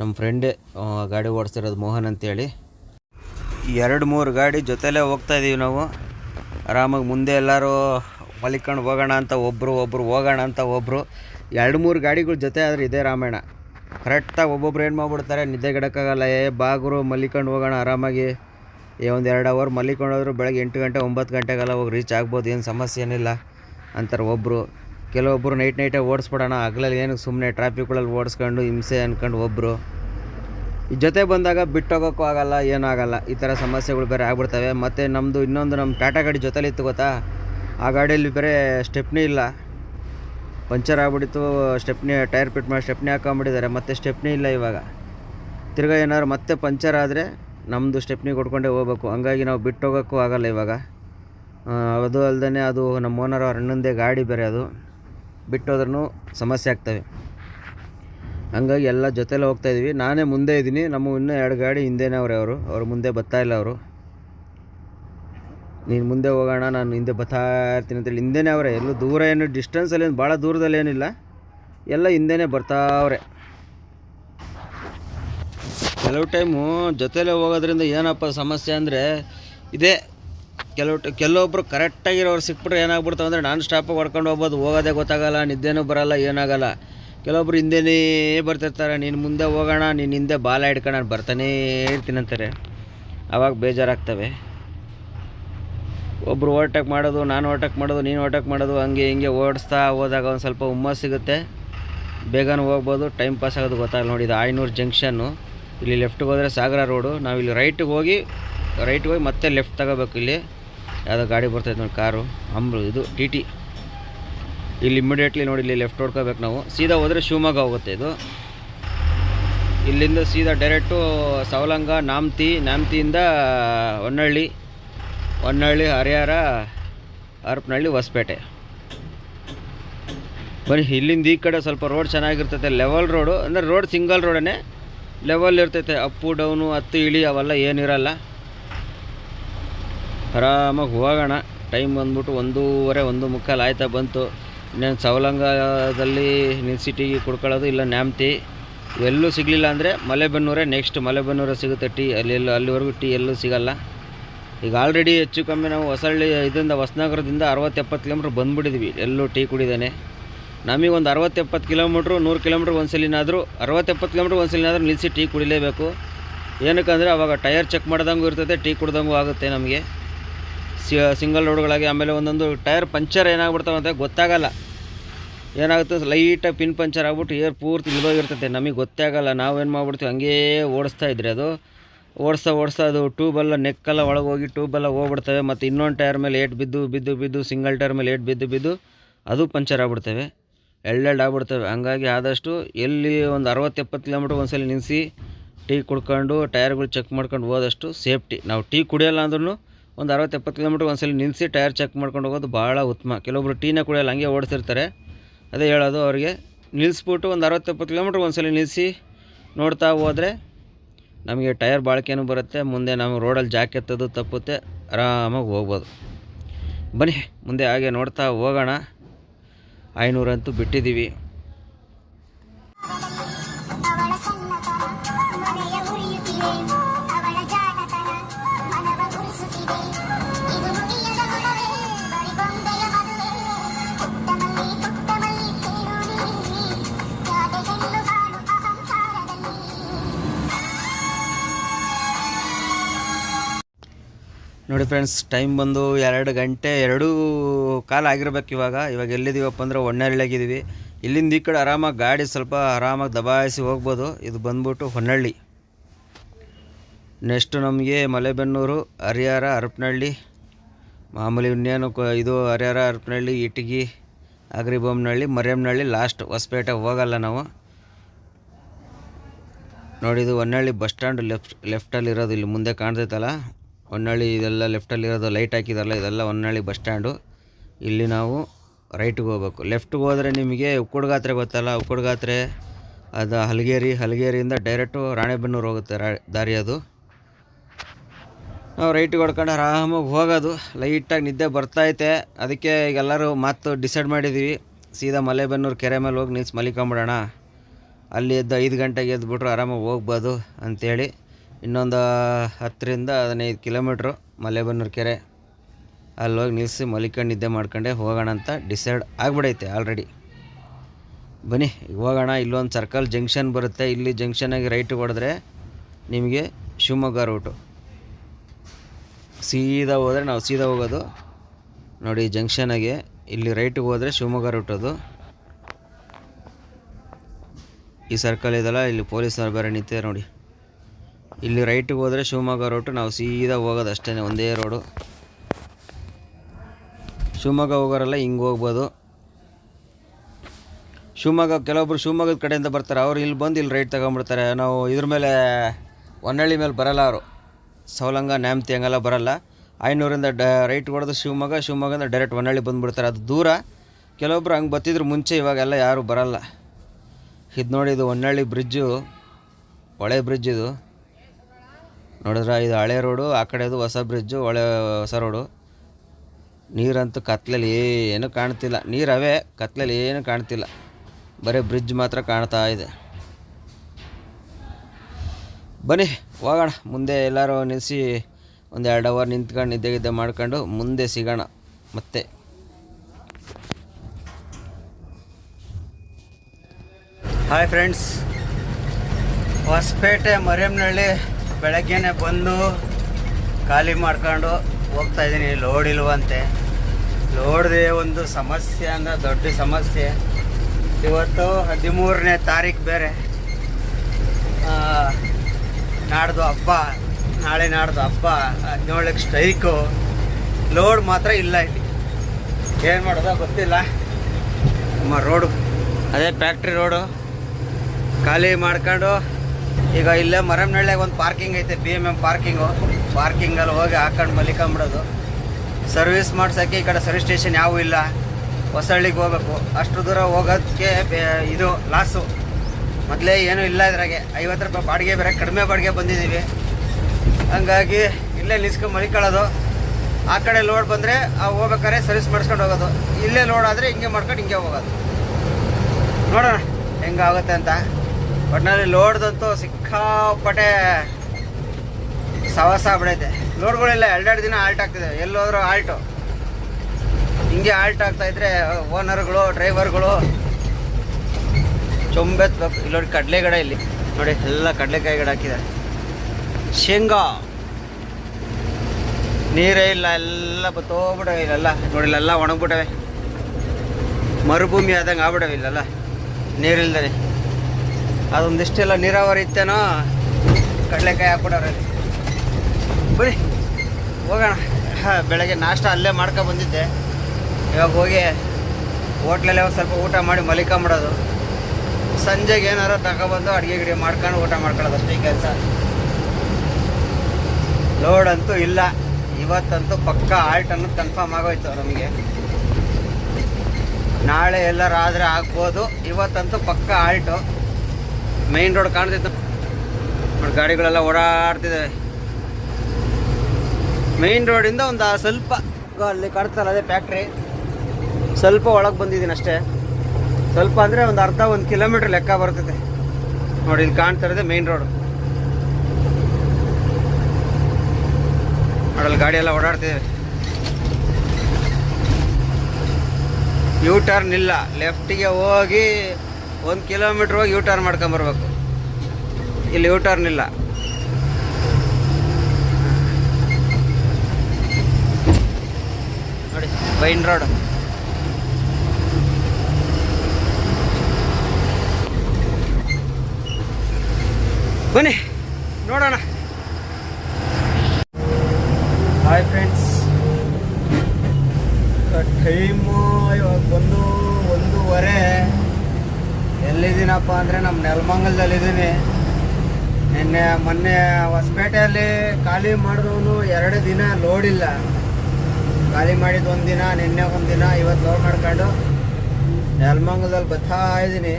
ನಮ್ಮ ಫ್ರೆಂಡೇ ಗಾಡಿ ಓಡಿಸ್ತಿರೋದು ಮೋಹನ್ ಅಂತೇಳಿ. ಎರಡು ಮೂರು ಗಾಡಿ ಜೊತೆಲೇ ಹೋಗ್ತಾ ಇದ್ದೀವಿ ನಾವು. ಆರಾಮಾಗಿ ಮುಂದೆ ಎಲ್ಲರೂ ಮಲಿಕೊಂಡು ಹೋಗೋಣ ಅಂತ ಒಬ್ಬರು ಒಬ್ಬರು ಹೋಗೋಣ ಅಂತ ಒಬ್ಬರು ಎರಡು ಮೂರು ಗಾಡಿಗಳ ಜೊತೆ ಆದರೆ ಇದೇ ರಾಮಾಯಣ. ಕರೆಕ್ಟಾಗಿ ಒಬ್ಬೊಬ್ರು ಏನು ಮಾಡ್ಬಿಡ್ತಾರೆ ನಿದ್ದೆಗೆಡಕ್ಕಾಗಲ್ಲ ಏ, ಬಾಗುರು ಮಲಿಕೊಂಡು ಹೋಗೋಣ, ಆರಾಮಾಗಿ. ಒಂದು ಎರಡು ಅವರ್ ಮಲ್ಲಿಕೊಂಡೋದ್ರು ಬೆಳಗ್ಗೆ ಎಂಟು ಗಂಟೆ, ಒಂಬತ್ತು ಗಂಟೆಗೆಲ್ಲ ಹೋಗಿ ರೀಚ್ ಆಗ್ಬೋದು, ಏನು ಸಮಸ್ಯೆ ಏನಿಲ್ಲ ಅಂತಾರೆ ಒಬ್ಬರು ಕೆಲವೊಬ್ಬರು ನೈಟ್ ನೈಟೇ ಓಡಿಸ್ಬಿಡೋಣ, ಹಗ್ಲಲ್ಲಿ ಏನು ಸುಮ್ಮನೆ ಟ್ರಾಫಿಕ್ಗಳಲ್ಲಿ ಓಡಿಸ್ಕೊಂಡು ಹಿಂಸೆ ಅಂದ್ಕೊಂಡು ಒಬ್ಬರು ಜೊತೆ ಬಂದಾಗ ಬಿಟ್ಟೋಗೋಕ್ಕೂ ಆಗಲ್ಲ, ಏನೂ ಆಗಲ್ಲ. ಈ ಥರ ಸಮಸ್ಯೆಗಳು ಬೇರೆ ಆಗ್ಬಿಡ್ತವೆ. ಮತ್ತು ನಮ್ಮದು ಇನ್ನೊಂದು ನಮ್ಮ ಟಾಟಾ ಗಾಡಿ ಜೊತೆಲಿ ಇತ್ತು ಗೊತ್ತಾ? ಆ ಗಾಡಿಯಲ್ಲಿ ಬೇರೆ ಸ್ಟೆಪ್ನಿ ಇಲ್ಲ. ಪಂಚರ್ ಆಗ್ಬಿಡಿತ್ತು ಸ್ಟೆಪ್ನಿ ಟೈರ್ ಪಿಟ್ ಮಾಡಿ ಸ್ಟೆಪ್ನಿ ಹಾಕೊಂಬಿಟ್ಟಿದ್ದಾರೆ ಮತ್ತೆ ಸ್ಟೆಪ್ನಿ ಇಲ್ಲ ಇವಾಗ. ತಿರ್ಗಾ ಏನಾದ್ರು ಮತ್ತೆ ಪಂಚರ್ ಆದರೆ ನಮ್ಮದು ಸ್ಟೆಪ್ನಿ ಕೊಡ್ಕೊಂಡೇ ಹೋಗ್ಬೇಕು. ಹಂಗಾಗಿ ನಾವು ಬಿಟ್ಟು ಹೋಗೋಕ್ಕೂ ಆಗಲ್ಲ ಇವಾಗ. ಅದು ಅಲ್ಲದೆ ಅದು ನಮ್ಮ ಓನರ್ ಅವ್ರ ಅಣ್ಣಂದೇ ಗಾಡಿ ಬೇರೆ ಅದು. ಬಿಟ್ಟೋದ್ರೂ ಸಮಸ್ಯೆ ಆಗ್ತವೆ. ಹಂಗಾಗಿ ಎಲ್ಲ ಜೊತೆಲೇ ಹೋಗ್ತಾ ಇದೀವಿ. ನಾನೇ ಮುಂದೆ ಇದ್ದೀನಿ. ನಮ್ಮ ಇನ್ನೂ ಎರಡು ಗಾಡಿ ಹಿಂದೆನೇ ಅವ್ರೆ ಅವರು. ಅವ್ರು ಮುಂದೆ ಬರ್ತಾ ಇಲ್ಲ ಅವರು. ನೀನು ಮುಂದೆ ಹೋಗೋಣ, ನಾನು ಹಿಂದೆ ಬರ್ತಾ ಇರ್ತೀನಿ ಅಂತೇಳಿ. ಹಿಂದೆನೇ ಅವರೇ, ಎಲ್ಲೂ ದೂರ ಏನು ಡಿಸ್ಟೆನ್ಸಲ್ಲಿ ಏನು ಭಾಳ ದೂರದಲ್ಲಿ ಏನಿಲ್ಲ. ಎಲ್ಲ ಹಿಂದೆನೇ ಬರ್ತಾವ್ರೆ ಕೆಲವು ಟೈಮು ಜೊತೆಲೇ ಹೋಗೋದ್ರಿಂದ ಏನಪ್ಪ ಸಮಸ್ಯೆ ಅಂದರೆ ಇದೇ ಕೆಲವು ಕೆಲವೊಬ್ರು ಕರೆಕ್ಟಾಗಿರೋರು ಸಿಕ್ಬಿಟ್ರೆ ಏನಾಗ್ಬಿಡ್ತಾವೆ ಅಂದರೆ ನಾನು ಸ್ಟಾಪಾಗಿ ಹೊಡ್ಕೊಂಡು ಹೋಗ್ಬೋದು, ಹೋಗೋದೇ ಗೊತ್ತಾಗಲ್ಲ, ನಿದ್ದೆನೂ ಬರಲ್ಲ, ಏನಾಗಲ್ಲ. ಕೆಲವೊಬ್ರು ಹಿಂದೆನೇ ಬರ್ತಿರ್ತಾರೆ, ನೀನು ಮುಂದೆ ಹೋಗೋಣ, ನೀನು ಹಿಂದೆ ಬಾಲ ಹಿಡ್ಕೊಂಡು ನಾನು ಬರ್ತಾನೇ ಇರ್ತೀನಿ ಅಂತಾರೆ. ಆವಾಗ ಬೇಜಾರಾಗ್ತವೆ. ಒಬ್ಬರು ಓವರ್ಟೇಕ್ ಮಾಡೋದು, ನಾನು ಓವರ್ಟೇಕ್ ಮಾಡೋದು, ನೀನು ಓವರ್ಟೇಕ್ ಮಾಡೋದು, ಹಂಗೆ ಹಿಂಗೆ ಓಡಿಸ್ತಾ ಹೋದಾಗ ಒಂದು ಸ್ವಲ್ಪ ಹುಮ್ಮಸ್ ಸಿಗುತ್ತೆ. ಬೇಗನೂ ಹೋಗ್ಬೋದು ಟೈಮ್ ಪಾಸ್ ಆಗೋದು ಗೊತ್ತಾಗಲ್ಲ ನೋಡಿ, ಇದು ಆಯ್ನೂರು ಜಂಕ್ಷನ್ನು ಇಲ್ಲಿ ಲೆಫ್ಟ್ಗೆ ಹೋದರೆ ಸಾಗರ ರೋಡು ನಾವು ಇಲ್ಲಿ ರೈಟಿಗೆ ಹೋಗಿ ರೈಟ್ಗೆ ಹೋಗಿ ಮತ್ತೆ ಲೆಫ್ಟ್ ತಗೋಬೇಕು ಇಲ್ಲಿ. ಯಾವುದೋ ಗಾಡಿ ಬರ್ತೈತೆ ನೋಡಿ ಕಾರು. ಅಂಬ್ರು, ಇದು ಟಿ ಟಿ ಇಲ್ಲಿ ಇಮಿಡಿಯೇಟ್ಲಿ ನೋಡಿ ಇಲ್ಲಿ ಲೆಫ್ಟ್ ಹೊಡ್ಕೋಬೇಕು ನಾವು. ಸೀದಾ ಹೋದರೆ ಶಿವಮೊಗ್ಗ ಹೋಗುತ್ತೆ ಇದು. ಇಲ್ಲಿಂದ ಸೀದಾ ಡೈರೆಕ್ಟು ಸವಲಂಗ ನಾಮ್ತಿ ನಾಮ್ತಿಯಿಂದ ಹೊನ್ನಳ್ಳಿ ಹೊನ್ನಳ್ಳಿ ಹರಿಹರ ಹರಪನಹಳ್ಳಿ ಹೊಸಪೇಟೆ. ಬರೀ ಇಲ್ಲಿಂದ ಈ ಕಡೆ ಸ್ವಲ್ಪ ರೋಡ್ ಚೆನ್ನಾಗಿರ್ತೈತೆ. ಲೆವೆಲ್ ರೋಡು ಅಂದರೆ ರೋಡ್ ಸಿಂಗಲ್ ರೋಡೇ ಲೆವೆಲ್ ಇರ್ತೈತೆ ಅಪ್ಪು ಡೌನು ಹತ್ತು, ಇಳಿ, ಅವೆಲ್ಲ ಏನಿರಲ್ಲ. ಆರಾಮಾಗಿ ಹೋಗೋಣ. ಟೈಮ್ ಬಂದ್ಬಿಟ್ಟು ಒಂದೂವರೆ, ಒಂದು ಮುಕ್ಕಾಲು ಆಯ್ತಾ ಬಂತು. ಇನ್ನೇನು ಸವಲಂಗದಲ್ಲಿ ಟೀ ಕುಡ್ಕೊಳ್ಳೋದು ಇಲ್ಲ, ನ್ಯಾಮ್ತಿ. ಎಲ್ಲೂ ಸಿಗಲಿಲ್ಲ ಅಂದರೆ ಮಲೆಬೆನ್ನೂರೇ ನೆಕ್ಸ್ಟ್ ಮಲೆಬೆನ್ನೂರೇ ಸಿಗುತ್ತೆ ಟೀ. ಅಲ್ಲಿ ಅಲ್ಲಿವರೆಗೂ ಟೀ ಎಲ್ಲೂ ಸಿಗಲ್ಲ. ಈಗ ಆಲ್ರೆಡಿ ಹೆಚ್ಚು ಕಮ್ಮಿ ನಾವು ಹೊಸಳ್ಳಿ ಇದರಿಂದ ಹೊಸನಗರದಿಂದ ಅರವತ್ತು ಎಪ್ಪತ್ತು ಕಿಲೋಮೀಟ್ರ್ ಬಂದ್ಬಿಟ್ಟಿದ್ವಿ. ಎಲ್ಲೂ ಟೀ ಕುಡಿದೇನೆ. ನಮಗೆ ಒಂದು ಅರವತ್ತು ಎಪ್ಪತ್ತು ಕಿಲೋಮೀಟ್ರು, ನೂರು ಕಿಲೋಮೀಟ್ರ್ ಒಂದ್ಸಲಿನಾದರೂ ಅರವತ್ತು ಎಪ್ಪತ್ತು ಕಿಲೋಮೀಟ್ರ್ ಒಂದ್ಸಲಿನಾದರೂ ನಿಲ್ಲಿಸಿ ಟೀ ಕುಡಿಲೇಬೇಕು. ಏನಕ್ಕಂದರೆ ಅವಾಗ ಟೈರ್ ಚೆಕ್ ಮಾಡ್ದಂಗೂ ಇರ್ತದೆ, ಟೀ ಕುಡ್ದಂಗೂ ಆಗುತ್ತೆ ನಮಗೆ. ಸಿಂಗಲ್ ರೋಡ್ಗಳಾಗಿ ಆಮೇಲೆ ಒಂದೊಂದು ಟೈರ್ ಪಂಚರ್ ಏನಾಗ್ಬಿಡ್ತಾವೆ ಅಂತ ಗೊತ್ತಾಗಲ್ಲ. ಏನಾಗುತ್ತೆ ಲೈಟಾಗಿ ಪಿನ್ ಪಂಚರ್ ಆಗ್ಬಿಟ್ಟು ಏರ್ ಪೂರ್ತಿ ಇಳ್ದೋಗಿರ್ತೈತೆ ನಮಗೆ ಗೊತ್ತೇ ಆಗಲ್ಲ, ನಾವೇನು ಮಾಡ್ಬಿಡ್ತೀವಿ, ಹಂಗೇ ಓಡಿಸ್ತಾ ಇದ್ರೆ ಅದು. ಓಡಿಸ್ತಾ ಓಡಿಸ್ತಾ ಅದು ಟ್ಯೂಬೆಲ್ಲ ನೆಕ್ಕೆಲ್ಲ ಒಳಗೆ ಹೋಗಿ ಟ್ಯೂಬೆಲ್ಲ ಹೋಗ್ಬಿಡ್ತವೆ, ಮತ್ತು ಇನ್ನೊಂದು ಟೈರ್ ಮೇಲೆ ಏಟ್ ಬಿದ್ದು ಬಿದ್ದು ಬಿದ್ದು, ಸಿಂಗಲ್ ಟೈರ್ ಮೇಲೆ ಏಟ್ ಬಿದ್ದು ಬಿದ್ದು, ಅದು ಪಂಚರ್ ಆಗ್ಬಿಡ್ತವೆ. ಎಳ್ಳೆಳ್ಳು ಆಗ್ಬಿಡ್ತವೆ. ಹಂಗಾಗಿ ಆದಷ್ಟು ಎಲ್ಲಿ ಒಂದು ಅರವತ್ತು ಎಪ್ಪತ್ತು ಕಿಲೋಮೀಟ್ರ್ ಒಂದ್ಸಲ ನಿಲ್ಲಿಸಿ ಟೀ ಕುಡ್ಕೊಂಡು, ಟೈರ್ಗಳು ಚೆಕ್ ಮಾಡ್ಕೊಂಡು ಹೋದಷ್ಟು ಸೇಫ್ಟಿ. ನಾವು ಟೀ ಕುಡಿಯೋಲ್ಲ ಅಂದ್ರೂ ಒಂದು ಅರವತ್ತು ಎಪ್ಪತ್ತು ಕಿಲೋಮೀಟ್ರ್ ಒಂದ್ಸಲ ನಿಲ್ಲಿಸಿ ಟೈರ್ ಚೆಕ್ ಮಾಡ್ಕೊಂಡು ಹೋಗೋದು ಭಾಳ ಉತ್ತಮ. ಕೆಲವೊಬ್ರು ಟೀನ ಕುಡಿಯೋಲ್ಲ, ಹಂಗೆ ಓಡಿಸಿರ್ತಾರೆ. ಅದೇ ಹೇಳೋದು ಅವ್ರಿಗೆ ನಿಲ್ಲಿಸ್ಬಿಟ್ಟು ಒಂದು ಅರವತ್ತು ಎಪ್ಪತ್ತು ಕಿಲೋಮೀಟ್ರ್ ಒಂದ್ಸಲ ನಿಲ್ಲಿಸಿ ನೋಡ್ತಾ ಹೋದರೆ ನಮಗೆ ಟೈರ್ ಬಾಳಿಕೆನೂ ಬರುತ್ತೆ. ಮುಂದೆ ನಾವು ರೋಡಲ್ಲಿ ಜಾಕ್ ಎತ್ತೋದು ತಪ್ಪುತ್ತೆ, ಆರಾಮಾಗಿ ಹೋಗ್ಬೋದು. ಬನ್ನಿ, ಮುಂದೆ ಹಾಗೆ ನೋಡ್ತಾ ಹೋಗೋಣ. ಐನೂರಂತೂ ಬಿಟ್ಟಿದ್ದೀವಿ. ನೋಡಿ ಫ್ರೆಂಡ್ಸ್ ಟೈಮ್ ಬಂದು ಎರಡು ಗಂಟೆ, ಎರಡೂ ಕಾಲ ಆಗಿರ್ಬೇಕು ಇವಾಗ. ಇವಾಗ ಎಲ್ಲಿದ್ದೀವಪ್ಪ ಅಂದ್ರೆ ಹೊನ್ನಳ್ಳಿಯಾಗಿದ್ದೀವಿ ಇಲ್ಲಿಂದ ಈ ಕಡೆ ಆರಾಮಾಗಿ ಗಾಡಿ ಸ್ವಲ್ಪ ಆರಾಮಾಗಿ ದಬಾಯಿಸಿ ಹೋಗ್ಬೋದು. ಇದು ಬಂದ್ಬಿಟ್ಟು ಹೊನ್ನಳ್ಳಿ. ನೆಕ್ಸ್ಟು ನಮಗೆ ಮಲೆಬೆನ್ನೂರು, ಹರಿಹರ ಹರಪನಹಳ್ಳಿ ಮಾಮೂಲಿ ಇನ್ನೇನು ಇದು ಹರಿಹರ ಹರಪನಹಳ್ಳಿ ಇಟಗಿ ಅಗ್ರಿಬೊಮ್ಮನಹಳ್ಳಿ ಮರಿಯಮ್ಮನಹಳ್ಳಿ ಲಾಸ್ಟ್ ಹೊಸಪೇಟೆ ಹೋಗಲ್ಲ ನಾವು. ನೋಡಿ ಇದು ಹೊನ್ನಳ್ಳಿ ಬಸ್ ಸ್ಟ್ಯಾಂಡ್ ಲೆಫ್ಟ್ ಲೆಫ್ಟಲ್ಲಿ ಇರೋದು ಇಲ್ಲಿ ಮುಂದೆ ಕಾಣ್ತೈತಲ್ಲ. ಹೊನ್ನಳ್ಳಿ ಇದೆಲ್ಲ ಲೆಫ್ಟಲ್ಲಿರೋದು ಲೈಟ್ ಹಾಕಿದಾರಲ್ಲ, ಇದೆಲ್ಲ ಹೊನ್ನಳ್ಳಿ ಬಸ್ ಸ್ಟ್ಯಾಂಡು ಇಲ್ಲಿ ನಾವು ರೈಟ್ಗೆ ಹೋಗ್ಬೇಕು. ಲೆಫ್ಟ್ಗೆ ಹೋದರೆ ನಿಮಗೆ ಉಕ್ಕುಡ್ಗಾತ್ರೆ ಗೊತ್ತಲ್ಲ ಉಕ್ಕುಡ್ಗಾತ್ರೆ ಅದು ಹಲಗೇರಿ, ಹಲಗೇರಿಯಿಂದ ಡೈರೆಕ್ಟು ರಾಣೆಬೆನ್ನೂರು ಹೋಗುತ್ತೆ ರಾ, ದಾರಿ ಅದು. ನಾವು ರೈಟ್ಗೆ ಹೊಡ್ಕೊಂಡು ಆರಾಮಾಗಿ ಹೋಗೋದು. ಲೈಟಾಗಿ ನಿದ್ದೆ ಬರ್ತೈತೆ ಅದಕ್ಕೆ ಈಗ ಎಲ್ಲರೂ ಮಾತು ಡಿಸೈಡ್ ಮಾಡಿದ್ದೀವಿ ಸೀದಾ ಮಲೆಬೆನ್ನೂರು ಕೆರೆ ಮೇಲೆ ಹೋಗಿ ನಿಲ್ಸಿ ಮಲಿಕೊಂಬಿಡೋಣ. ಅಲ್ಲಿ ಎದ್ದು ಐದು ಗಂಟೆಗೆ ಎದ್ದುಬಿಟ್ರು ಆರಾಮಾಗಿ ಹೋಗ್ಬೋದು ಅಂಥೇಳಿ ಇನ್ನೊಂದು ಹತ್ತರಿಂದ ಹದಿನೈದು ಕಿಲೋಮೀಟ್ರು ಮಲೆಬೆನ್ನೂರು ಕೆರೆ. ಅಲ್ಲಿ ಹೋಗಿ ನಿಲ್ಲಿಸಿ ಮಲಿಕೊಂಡು ನಿದ್ದೆ ಮಾಡ್ಕೊಂಡೆ, ಹೋಗೋಣ ಅಂತ ಡಿಸೈಡ್ ಆಗಿಬಿಡೈತೆ ಆಲ್ರೆಡಿ. ಬನ್ನಿ, ಹೋಗೋಣ, ಇಲ್ಲೊಂದು ಸರ್ಕಲ್ ಜಂಕ್ಷನ್ ಬರುತ್ತೆ. ಇಲ್ಲಿ ಜಂಕ್ಷನಾಗಿ ರೈಟ್ ಹೊಡೆದ್ರೆ ನಿಮಗೆ ಶಿವಮೊಗ್ಗ ರೂಟು. ಸೀದಾ ಹೋದರೆ ನಾವು ಸೀದಾ ಹೋಗೋದು. ನೋಡಿ ಜಂಕ್ಷನಾಗೆ ಇಲ್ಲಿ ರೈಟಿಗೆ ಹೋದರೆ ಶಿವಮೊಗ್ಗ ರೂಟ್ ಅದು. ಈ ಸರ್ಕಲ್ ಇದೆಲ್ಲ ಇಲ್ಲಿ ಪೊಲೀಸರು ಬೇರೆ ನಿಂತಿದೆ ನೋಡಿ. ಇಲ್ಲಿ ರೈಟಿಗೆ ಹೋದರೆ ಶಿವಮೊಗ್ಗ ರೋಟು ನಾವು ಸೀದಾ ಹೋಗೋದು ಅಷ್ಟೇ ಒಂದೇ ರೋಡು ಶಿವಮೊಗ್ಗ ಹೋಗೋರೆಲ್ಲ ಹಿಂಗೆ ಹೋಗ್ಬೋದು. ಶಿವಮೊಗ್ಗ, ಕೆಲವೊಬ್ರು ಶಿವಮೊಗ್ಗದ ಕಡೆಯಿಂದ ಬರ್ತಾರೆ. ಅವ್ರು ಇಲ್ಲಿ ಬಂದು ಇಲ್ಲಿ ರೈಟ್ ತಗೊಂಬಿಡ್ತಾರೆ ನಾವು ಇದ್ರ ಮೇಲೆ ಹೊನ್ನಳ್ಳಿ ಮೇಲೆ ಬರಲ್ಲ ಅವರು. ಸೌಲಂಗ ನ್ಯಾಮ್ತಿ ಹಂಗೆಲ್ಲ ಬರಲ್ಲ. ಐನೂರಿಂದ ಡ, ರೈಟ್ ಹೊಡೆದು ಶಿವಮೊಗ್ಗ, ಶಿವಮೊಗ್ಗದಿಂದ ಡೈರೆಕ್ಟ್ ಹೊನ್ನಳ್ಳಿ ಬಂದುಬಿಡ್ತಾರೆ. ಅದು ದೂರ. ಕೆಲವೊಬ್ರು ಹಂಗೆ ಬತ್ತಿದ್ರು ಮುಂಚೆ, ಇವಾಗೆಲ್ಲ ಯಾರೂ ಬರಲ್ಲ. ಇದು ನೋಡಿ, ಇದು ಹೊನ್ನಳ್ಳಿ ಬ್ರಿಡ್ಜು ಹೊಳೆ ಬ್ರಿಡ್ಜ್ ಇದು. ನೋಡಿದ್ರೆ ಇದು ಹಳೆ ರೋಡು, ಆ ಕಡೆದು ಹೊಸ ಬ್ರಿಡ್ಜು ಹೊಳೆ ಹೊಸ ರೋಡು. ನೀರಂತೂ ಕತ್ಲಲ್ಲಿ ಏನು ಕಾಣ್ತಿಲ್ಲ. ನೀರವೇ ಕತ್ಲಲ್ಲಿ ಏನು ಕಾಣ್ತಿಲ್ಲ. ಬರೀ ಬ್ರಿಡ್ಜ್ ಮಾತ್ರ ಕಾಣ್ತಾ ಇದೆ. ಬನ್ನಿ, ಹೋಗೋಣ. ಮುಂದೆ ಎಲ್ಲರೂ ನಿಲ್ಲಿಸಿ ಒಂದು ಎರಡು ಅವರ್ ನಿಂತ್ಕೊಂಡು ನಿದ್ದೆ ಗಿದ್ದೆ ಮಾಡ್ಕೊಂಡು ಮುಂದೆ ಸಿಗೋಣ. ಮತ್ತೆ. ಹಾಯ್ ಫ್ರೆಂಡ್ಸ್ ಹೊಸಪೇಟೆ ಮರಿಯಮ್ಮನಹಳ್ಳಿ ಬೆಳಗ್ಗೆನೆ ಬಂದು ಖಾಲಿ ಮಾಡ್ಕೊಂಡು ಹೋಗ್ತಾ ಇದ್ದೀನಿ. ಲೋಡ್ ಇಲ್ವಂತೆ. ಲೋಡ್ದೇ ಒಂದು ಸಮಸ್ಯೆ ಅಂದರೆ ದೊಡ್ಡ ಸಮಸ್ಯೆ. ಇವತ್ತು ಹದಿಮೂರನೇ ತಾರೀಕು ಬೇರೆ. ನಾಡ್ದು ಹಬ್ಬ. ನಾಳೆ ನಾಡ್ದು ಹಬ್ಬ. ಹದಿನೇಳಕ್ಕೆ ಸ್ಟ್ರೈಕು ಲೋಡ್ ಮಾತ್ರ ಇಲ್ಲ ಇಲ್ಲಿ. ಏನು ಮಾಡೋದೋ ಗೊತ್ತಿಲ್ಲ. ನಮ್ಮ ರೋಡು ಅದೇ ಫ್ಯಾಕ್ಟ್ರಿ ರೋಡು ಖಾಲಿ ಮಾಡ್ಕೊಂಡು ಈಗ ಇಲ್ಲೇ ಮರಮ್ನಳ್ಳಿಗೆ ಒಂದು ಪಾರ್ಕಿಂಗ್ ಐತೆ ಬಿ ಎಂ ಎಂ ಪಾರ್ಕಿಂಗು. ಪಾರ್ಕಿಂಗಲ್ಲಿ ಹೋಗಿ ಹಾಕೊಂಡು ಮಲಿಕೊಂಬಿಡೋದು. ಸರ್ವಿಸ್ ಮಾಡ್ಸೋಕ್ಕೆ ಈ ಕಡೆ ಸರ್ವಿಸ್ ಸ್ಟೇಷನ್ ಯಾವೂ ಇಲ್ಲ. ಹೊಸಳ್ಳಿಗೆ ಹೋಗ್ಬೇಕು. ಅಷ್ಟು ದೂರ ಹೋಗೋದಕ್ಕೆ ಇದು ಲಾಸು ಮೊದಲೇ ಏನೂ ಇಲ್ಲ ಇದ್ರಾಗೆ. ಐವತ್ತು ರೂಪಾಯಿ ಬಾಡಿಗೆ ಬೇರೆ ಕಡಿಮೆ ಬಾಡಿಗೆ ಬಂದಿದ್ದೀವಿ ಹಂಗಾಗಿ ಇಲ್ಲೇ ನಿಲ್ಸ್ಕೊಂಡು ಮಲಿಕೊಳ್ಳೋದು. ಆ ಕಡೆ ಲೋಡ್ ಬಂದರೆ ಆ ಹೋಗ್ಬೇಕಾದ್ರೆ ಸರ್ವಿಸ್ ಮಾಡಿಸ್ಕೊಂಡು ಹೋಗೋದು. ಇಲ್ಲೇ ಲೋಡ್ ಆದರೆ ಹಿಂಗೆ ಮಾಡ್ಕೊಂಡು ಹಿಂಗೆ ಹೋಗೋದು. ನೋಡೋಣ, ಹೆಂಗಾಗುತ್ತೆ ಅಂತ. ಒಟ್ಟಿನಲ್ಲಿ ಲೋಡ್ದಂತೂ ಸಿಕ್ಕಾಪಟ್ಟೆ ಸವಾಸ ಬಿಡೈತೆ ಲೋಡ್ಗಳಿಲ್ಲ, ಎರಡೆರಡು ದಿನ ಆಲ್ಟ್ ಆಗ್ತಿದೆ. ಎಲ್ಲೋದ್ರೂ ಆಲ್ಟು. ಹಿಂಗೆ ಆಲ್ಟ್ ಆಗ್ತಾ ಇದ್ರೆ ಓನರ್ಗಳು, ಡ್ರೈವರ್ಗಳು ಚೊಂಬೆತ್ಬೇಕು ಇಲ್ಲಿ ನೋಡಿ ಕಡಲೆ ಗಿಡ ಇಲ್ಲಿ. ನೋಡಿ ಎಲ್ಲ ಕಡಲೆಕಾಯಿ ಗಿಡ ಹಾಕಿದ್ದಾರೆ. ಶೇಂಗಾ. ನೀರೇ ಇಲ್ಲ, ಎಲ್ಲ ಬತ್ತೋಗ್ಬಿಟ್ಟವೆ ಇಲ್ಲೆಲ್ಲ. ನೋಡಿ ಎಲ್ಲ ಒಣಗ್ಬಿಟ್ಟವೆ. ಮರುಭೂಮಿ ಆದಂಗೆ ಆಗ್ಬಿಡವೆ ಇಲ್ಲೆಲ್ಲ. ನೀರಿಲ್ದರೆ ಅದೊಂದಿಷ್ಟೆಲ್ಲ ನೀರಾವರಿ ಇತ್ತೇನೋ? ಕಡಲೆಕಾಯಿ ಹಾಕ್ಬಿಡೋರ ಬರಿ ಹೋಗೋಣ. ಬೆಳಗ್ಗೆ ನಾಷ್ಟ ಅಲ್ಲೇ ಮಾಡ್ಕೊ ಬಂದಿದ್ದೆ. ಇವಾಗ ಹೋಗಿ ಹೋಟ್ಲಲ್ಲೇ ಒಂದು ಸ್ವಲ್ಪ ಊಟ ಮಾಡಿ ಮಲಿಕೊಂಬಿಡೋದು. ಸಂಜೆಗೆ ಏನಾರು ತಗೊಬಂದು ಅಡುಗೆ ಗಿಡಿಗೆ ಮಾಡ್ಕೊಂಡು ಊಟ ಮಾಡ್ಕೊಳ್ಳೋದು ಅಷ್ಟೇ ಕೆಲಸ. ಲೋಡ್ ಅಂತೂ ಇಲ್ಲ. ಇವತ್ತಂತೂ ಪಕ್ಕ ಆಲ್ಟ್ ಅನ್ನೋದು ಕನ್ಫರ್ಮ್ ಆಗೋಯ್ತು ನಮಗೆ. ನಾಳೆ ಎಲ್ಲರೂ ಆದರೆ ಆಗ್ಬೋದು. ಇವತ್ತಂತೂ ಪಕ್ಕ ಆಲ್ಟು ಮೈನ್ ರೋಡ್ ಕಾಣ್ತಿತ್ತು. ನೋಡಿ, ಗಾಡಿಗಳೆಲ್ಲ ಓಡಾಡ್ತಿದ್ದಾವೆ ಮೈನ್ ರೋಡಿಂದ ಒಂದು ಸ್ವಲ್ಪ ಅಲ್ಲಿ ಕಾಣ್ತಲ್ಲ ಅದೇ ಫ್ಯಾಕ್ಟ್ರಿ ಸ್ವಲ್ಪ ಒಳಗೆ ಬಂದಿದ್ದೀನಿ ಅಷ್ಟೇ. ಸ್ವಲ್ಪ ಅಂದರೆ ಒಂದು ಅರ್ಧ ಒಂದು ಕಿಲೋಮೀಟ್ರ್ ಲೆಕ್ಕ ಬರ್ತದೆ. ನೋಡಿ, ಇಲ್ಲಿ ಕಾಣ್ತಾ ಇರೋದೇ ಮೈನ್ ರೋಡು ನೋಡಲ್ಲಿ ಗಾಡಿ ಎಲ್ಲ ಓಡಾಡ್ತಿದೆ. ಯೂ ಟರ್ನ್ ಇಲ್ಲ ಲೆಫ್ಟಿಗೆ ಹೋಗಿ ಒಂದು ಕಿಲೋಮೀಟ್ರ್ ಹೋಗಿ ಯೂ ಟರ್ನ್ ಮಾಡ್ಕೊಂಬರ್ಬೇಕು. ಇಲ್ಲಿ ಯೂ ಟರ್ನ್ ಇಲ್ಲ ಬೈನ್ ರೋಡ್ ಬನ್ನಿ, ನೋಡೋಣ. ಹಾಯ್ ಫ್ರೆಂಡ್ಸ್ ಟೈಮು ಇವಾಗ ಬಂದು ಒಂದೂವರೆ ಎಲ್ಲಿದ್ದೀನಪ್ಪ ಅಂದರೆ ನಮ್ಮ ನೆಲಮಂಗಲದಲ್ಲಿದ್ದೀನಿ. ನಿನ್ನೆ, ಮೊನ್ನೆ ಹೊಸಪೇಟೆಯಲ್ಲಿ ಖಾಲಿ ಮಾಡಿದವನು ಎರಡು ದಿನ ಲೋಡ್ ಇಲ್ಲ. ಖಾಲಿ ಮಾಡಿದ್ದು ಒಂದು ದಿನ, ನಿನ್ನೆ ಒಂದು ದಿನ ಇವತ್ತು ಲೋಡ್ ಮಾಡ್ಕೊಂಡು ನೆಲಮಂಗಲದಲ್ಲಿ ಬರ್ತಾ ಇದ್ದೀನಿ.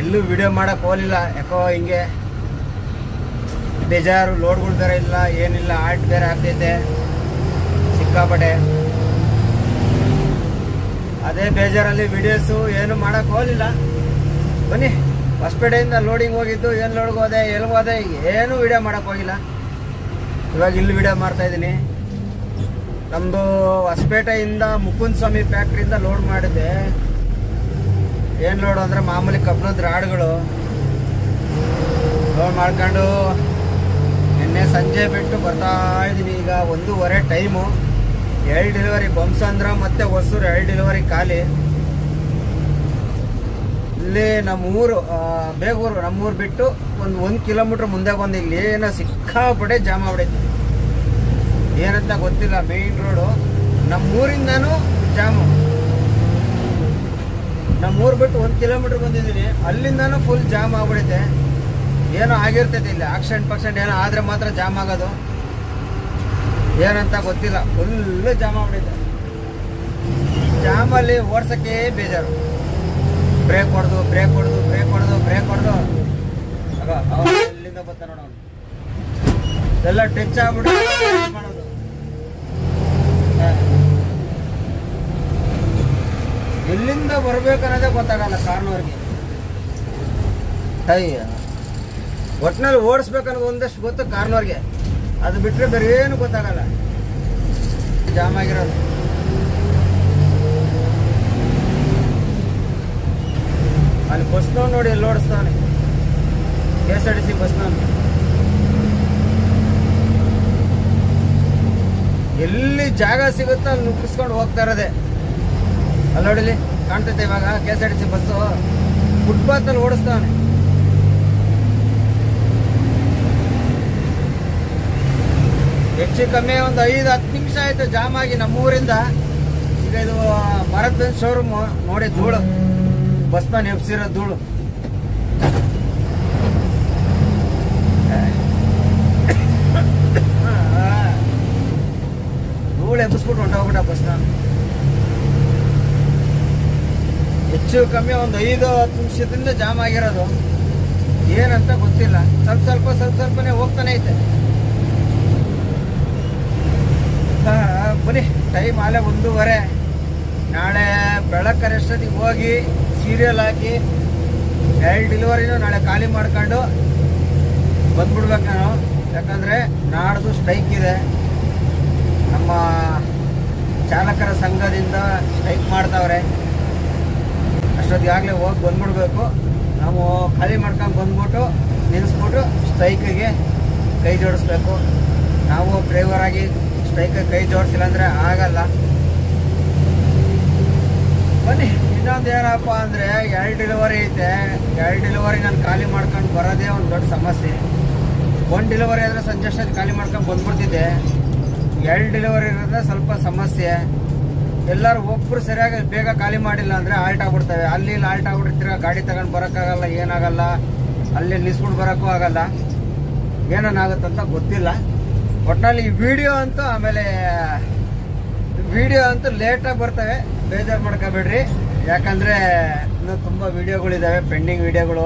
ಎಲ್ಲೂ ವಿಡಿಯೋ ಮಾಡೋಕ್ಕೆ ಹೋಗಲಿಲ್ಲ, ಯಾಕೋ ಹಿಂಗೆ ಬೇಜಾರು ಲೋಡ್ಗಳು ಬೇರೆ ಇಲ್ಲ, ಏನಿಲ್ಲ ಆರ್ಟ್ ಬೇರೆ ಆಗ್ತೈತೆ, ಸಿಕ್ಕಾಪಟ್ಟೆ. ಅದೇ ಬೇಜಾರಲ್ಲಿ ವಿಡಿಯೋಸು ಏನು ಮಾಡೋಕ್ಕೆ ಹೋಗಲಿಲ್ಲ. ಬನ್ನಿ ಹೊಸಪೇಟೆಯಿಂದ ಲೋಡಿಂಗ್ ಹೋಗಿದ್ದು ಏನು ಲೋಡ್ಗೆ ಹೋದೆ, ಎಲ್ಲಿ ಹೋದೆ, ಏನು ವಿಡಿಯೋ ಮಾಡೋಕ್ಕೆ ಹೋಗಿಲ್ಲ. ಇವಾಗ ಇಲ್ಲಿ ವಿಡಿಯೋ ಮಾಡ್ತಾ ಇದ್ದೀನಿ. ನಮ್ಮದು ಹೊಸಪೇಟೆಯಿಂದ ಮುಕುಂದ ಸ್ವಾಮಿ ಫ್ಯಾಕ್ಟ್ರಿಯಿಂದ ಲೋಡ್ ಮಾಡಿದ್ದೆ. ಏನು ಲೋಡು ಅಂದರೆ ಮಾಮೂಲಿ ಕಬ್ಬಿಣದ ರಾಡ್ಗಳು. ಲೋಡ್ ಮಾಡ್ಕೊಂಡು ನಿನ್ನೆ ಸಂಜೆ ಬಿಟ್ಟು ಬರ್ತಾ ಇದ್ದೀನಿ. ಈಗ ಒಂದೂವರೆ ಟೈಮು ಎರಡು ಡೆಲಿವರಿ ಬಂಸಂದ್ರ ಮತ್ತು ಹೊಸೂರು ಎರಡು ಡೆಲಿವರಿ ಖಾಲಿ. ಇಲ್ಲಿ ನಮ್ಮ ಊರು ಬೇಗೂರು, ನಮ್ಮೂರು ಬಿಟ್ಟು ಒಂದು ಒಂದು ಕಿಲೋಮೀಟ್ರ್ ಮುಂದೆ ಬಂದು ಇಲ್ಲಿ ಏನೋ ಸಿಕ್ಕಾಪಟ್ಟೆ ಜಾಮ್ ಆಗ್ಬಿಡೈತಿ ಏನಂತ ಗೊತ್ತಿಲ್ಲ ಮೇನ್ ರೋಡು ನಮ್ಮೂರಿಂದನೂ ಜಾಮು. ನಮ್ಮೂರು ಬಿಟ್ಟು ಒಂದು ಕಿಲೋಮೀಟ್ರ್ ಬಂದಿದ್ದೀನಿ. ಅಲ್ಲಿಂದನೂ ಫುಲ್ ಜಾಮ್ ಆಗ್ಬಿಡೈತೆ ಏನೋ ಆಗಿರ್ತೈತೆ ಇಲ್ಲಿ ಆಕ್ಸಿಡೆಂಟ್ ಪಕ್ಸಿಡೆಂಟ್ ಏನೋ ಆದರೆ ಮಾತ್ರ ಜಾಮ್ ಆಗೋದು. ಏನಂತ ಗೊತ್ತಿಲ್ಲ ಫುಲ್ಲು ಜಾಮ್ ಆಗ್ಬಿಡೈತೆ ಜಾಮಲ್ಲಿ ಓಡ್ಸೋಕ್ಕೆ ಬೇಜಾರು. ಬ್ರೇಕ್ ಹೊಡೆದು ಬ್ರೇಕ್ ಹೊಡೆದು ಬ್ರೇಕ್ ಹೊಡೆದು ಬ್ರೇಕ್ ಹೊಡೆದು. ಆಗ ಎಲ್ಲಿಂದ ಬರ್ತಾ ನೋಡ. ಎಲ್ಲ ಟಚ್ ಆಗ್ಬಿಟ್ಟು ಮಾಡೋದು. ಅನ್ನೋದೇ ಎಲ್ಲಿಂದ ಬರ್ಬೇಕನ್ನೋದೇ ಗೊತ್ತಾಗಲ್ಲ ಕಾರ್ನವ್ರಿಗೆ ಅಯ್ಯ. ಒಟ್ಟಿನಲ್ಲಿ ಓಡಿಸ್ಬೇಕನ್ನೋದು ಒಂದಷ್ಟು ಗೊತ್ತು ಕಾರ್ನವ್ರಿಗೆ ಅದು ಬಿಟ್ಟರೆ ಬೇರೆ ಏನು ಗೊತ್ತಾಗಲ್ಲ. ಜಾಮ್ ಆಗಿರೋದು. ಅಲ್ಲಿ ನೋಡಿ ಎಲ್ಲಿ ಓಡಿಸ್ತಾನೆ. K S R T C ಬಸ್ನವ್ ಎಲ್ಲಿ ಜಾಗ ಸಿಗುತ್ತೋ ಅಲ್ಲಿ ನುಗ್ಗಿಸ್ಕೊಂಡು ಹೋಗ್ತಾ ಇರೋದೆ. ಅಲ್ಲಿ ನೋಡಿಲಿ ಕಾಣ್ತೈತೆ ಇವಾಗ K S R T C bus ಫುಟ್ಪಾತಲ್ಲಿ ಓಡಿಸ್ತಾನೆ. ಹೆಚ್ಚು ಕಮ್ಮಿ ಒಂದು ಐದು, ಹತ್ತು ನಿಮಿಷ ಆಯಿತು ಜಾಮ್ ಆಗಿ ನಮ್ಮೂರಿಂದ. ಈಗ ಇದು ಭಾರತ್ ಶೋರೂಮ್ ನೋಡಿ ಧೂಳು. ಬಸ್ನ ನೆಪ್ಸಿರೋ ಧೂಳು. ಧೂಳು ಎಬ್ಬಿಸ್ಬಿಟ್ಟು ಹೊಂಟೋಗ್ಬಿಟ್ಟ ಬಸ್ನ. ಹೆಚ್ಚು ಕಮ್ಮಿ ಒಂದು ಐದು ಹತ್ತು ನಿಮಿಷದಿಂದ ಜಾಮ್ ಆಗಿರೋದು. ಏನಂತ ಗೊತ್ತಿಲ್ಲ. ಸ್ವಲ್ಪ ಸ್ವಲ್ಪ ಸ್ವಲ್ಪ ಸ್ವಲ್ಪನೇ ಹೋಗ್ತಾನೆ ಐತೆ. ಬನ್ನಿ, ಟೈಮ್ ಆಲೆ ಒಂದೂವರೆ. ನಾಳೆ ಬೆಳಕರೆಷ್ಟೊತ್ತಿಗೆ ಹೋಗಿ ಸೀರಿಯಲ್ ಹಾಕಿ ಎರಡು ಡೆಲಿವರಿನೂ ನಾಳೆ ಖಾಲಿ ಮಾಡ್ಕೊಂಡು ಬಂದ್ಬಿಡ್ಬೇಕು ನಾನು. ಯಾಕಂದರೆ ನಾಡ್ದು ಸ್ಟ್ರೈಕ್ ಇದೆ. ನಮ್ಮ ಚಾಲಕರ ಸಂಘದಿಂದ ಸ್ಟ್ರೈಕ್ ಮಾಡ್ತಾವ್ರೆ. ಅಷ್ಟೊತ್ತಿಗಾಗಲೇ ಹೋಗಿ ಬಂದ್ಬಿಡ್ಬೇಕು. ನಾವು ಖಾಲಿ ಮಾಡ್ಕೊಂಡು ಬಂದ್ಬಿಟ್ಟು ನಿಲ್ಲಿಸ್ಬಿಟ್ಟು ಸ್ಟ್ರೈಕಿಗೆ ಕೈ ಜೋಡಿಸ್ಬೇಕು. ನಾವು ಡ್ರೈವರ್ ಆಗಿ ಸ್ಟ್ರೈಕಿಗೆ ಕೈ ಜೋಡಿಸಿಲ್ಲ ಅಂದರೆ ಆಗಲ್ಲ. ಬನ್ನಿ. ಇನ್ನೊಂದು ಏನಪ್ಪ ಅಂದರೆ ಎರಡು ಡೆಲಿವರಿ ಐತೆ. ಎರಡು ಡೆಲಿವರಿ ನಾನು ಖಾಲಿ ಮಾಡ್ಕೊಂಡು ಬರೋದೇ ಒಂದು ದೊಡ್ಡ ಸಮಸ್ಯೆ. ಒಂದು ಡೆಲಿವರಿ ಆದರೆ ಸಂಜೆ ಅದು ಖಾಲಿ ಮಾಡ್ಕೊಂಡು ಬಂದ್ಬಿಡ್ತಿದ್ದೆ. ಎರಡು ಡೆಲಿವರಿ ಇರೋದ್ರೆ ಸ್ವಲ್ಪ ಸಮಸ್ಯೆ. ಎಲ್ಲರೂ ಒಬ್ಬರು ಸರಿಯಾಗಿ ಬೇಗ ಖಾಲಿ ಮಾಡಿಲ್ಲ ಅಂದರೆ ಆಲ್ಟ್ ಆಗ್ಬಿಡ್ತವೆ. ಅಲ್ಲಿ ಇಲ್ಲಿ ಆಲ್ಟ್ ಆಗ್ಬಿಟ್ಟಿರ್ತೀರ ಗಾಡಿ ತಗೊಂಡು ಬರೋಕ್ಕಾಗಲ್ಲ, ಏನಾಗಲ್ಲ. ಅಲ್ಲಿ ನಿಲ್ಸ್ಬಿಟ್ಟು ಬರೋಕ್ಕೂ ಆಗಲ್ಲ. ಏನೇನಾಗುತ್ತಂತ ಗೊತ್ತಿಲ್ಲ. ಒಟ್ಟಿನಲ್ಲಿ ಈ ವಿಡಿಯೋ ಅಂತೂ ಆಮೇಲೆ ವಿಡಿಯೋ ಅಂತೂ ಲೇಟಾಗಿ ಬರ್ತವೆ. ಬೇಜಾರು ಮಾಡ್ಕೋಬೇಡ್ರಿ. ಯಾಕಂದರೆ ಇನ್ನೂ ತುಂಬ ವೀಡಿಯೋಗಳಿದ್ದಾವೆ ಪೆಂಡಿಂಗ್ ವೀಡಿಯೋಗಳು.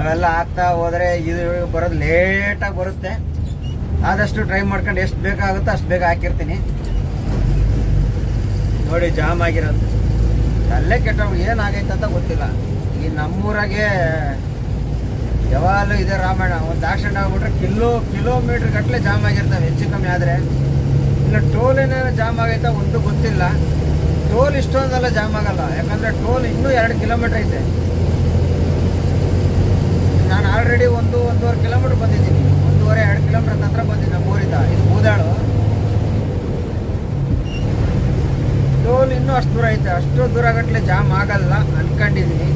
ಅವೆಲ್ಲ ಆಗ್ತಾ ಹೋದರೆ ಇದು ಬರೋದು ಲೇಟಾಗಿ ಬರುತ್ತೆ. ಆದಷ್ಟು ಟ್ರೈ ಮಾಡ್ಕೊಂಡು ಎಷ್ಟು ಬೇಕಾಗುತ್ತೋ ಅಷ್ಟು ಬೇಗ ಹಾಕಿರ್ತೀನಿ. ನೋಡಿ ಜಾಮ್ ಆಗಿರೋದು. ಅಲ್ಲೇ ಕೆಟ್ಟವ್ರು ಏನಾಗೈತೆ ಅಂತ ಗೊತ್ತಿಲ್ಲ. ಈ ನಮ್ಮೂರಾಗೆ ಯಾವಾಗಲೂ ಇದೆ ರಾಮಾಯಣ. ಒಂದು ಆಕ್ಸಿಡೆಂಟ್ ಆಗಿಬಿಟ್ರೆ ಕಿಲೋ, ಕಿಲೋಮೀಟ್ರ್ ಗಟ್ಟಲೆ ಜಾಮ್ ಆಗಿರ್ತವೆ. ಹೆಚ್ಚು ಕಮ್ಮಿ ಆದರೆ. ಇಲ್ಲ ಟೋಲ್ ಏನಾದ್ರು ಜಾಮ್ ಆಗೈತಾ ಒಂದು ಗೊತ್ತಿಲ್ಲ. ಟೋಲ್ ಇಷ್ಟೊಂದೆಲ್ಲ ಜಾಮ್ ಆಗಲ್ಲ. ಯಾಕಂದರೆ ಟೋಲ್ ಇನ್ನೂ ಎರಡು ಕಿಲೋಮೀಟ್ರ್ ಐತೆ. ನಾನು ಆಲ್ರೆಡಿ ಒಂದು, ಒಂದೂವರೆ ಕಿಲೋಮೀಟ್ರ್ ಬಂದಿದ್ದೀನಿ. ಒಂದೂವರೆ, ಎರಡು ಕಿಲೋಮೀಟ್ರ್ ಹತ್ರ ಬಂದಿದ್ದೀನಿ ಬೋರಿದ ಇದು ಬೂದಾಳು ಟೋಲ್ ಇನ್ನೂ ಅಷ್ಟು ದೂರ ಐತೆ. ಅಷ್ಟು ದೂರ ಗಟ್ಟಲೆ ಜಾಮ್ ಆಗಲ್ಲ ಅನ್ಕೊಂಡಿದ್ದೀನಿ.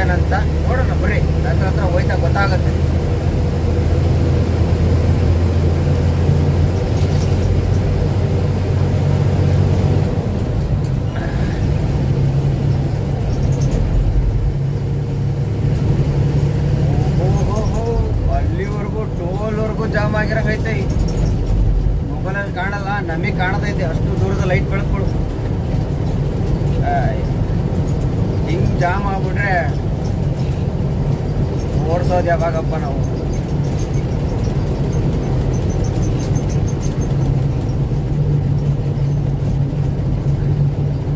ಏನಂತ ನೋಡೋಣ ಬರೀ ಹತ್ರ ಹತ್ರ ಹೋಯ್ತಾ ಗೊತ್ತಾಗುತ್ತೆ ಓಹೋ ಅಲ್ಲಿವರೆಗೂ ಟೋಲ್ವರೆಗೂ ಜಾಮ್ ಆಗಿರಂಗೈತೆ ಮೊಬೈಲಲ್ಲಿ ಕಾಣಲ್ಲ ನಮಗೆ ಕಾಣತೈತೆ ಅಷ್ಟು ದೂರದ ಲೈಟ್ ಬೆಳಕು ಹಿಂಗ್ ಜಾಮ್ ಆಗ್ಬಿಟ್ರೆ ಓಡಿಸೋದು ಯಾವಾಗಪ್ಪ ನಾವು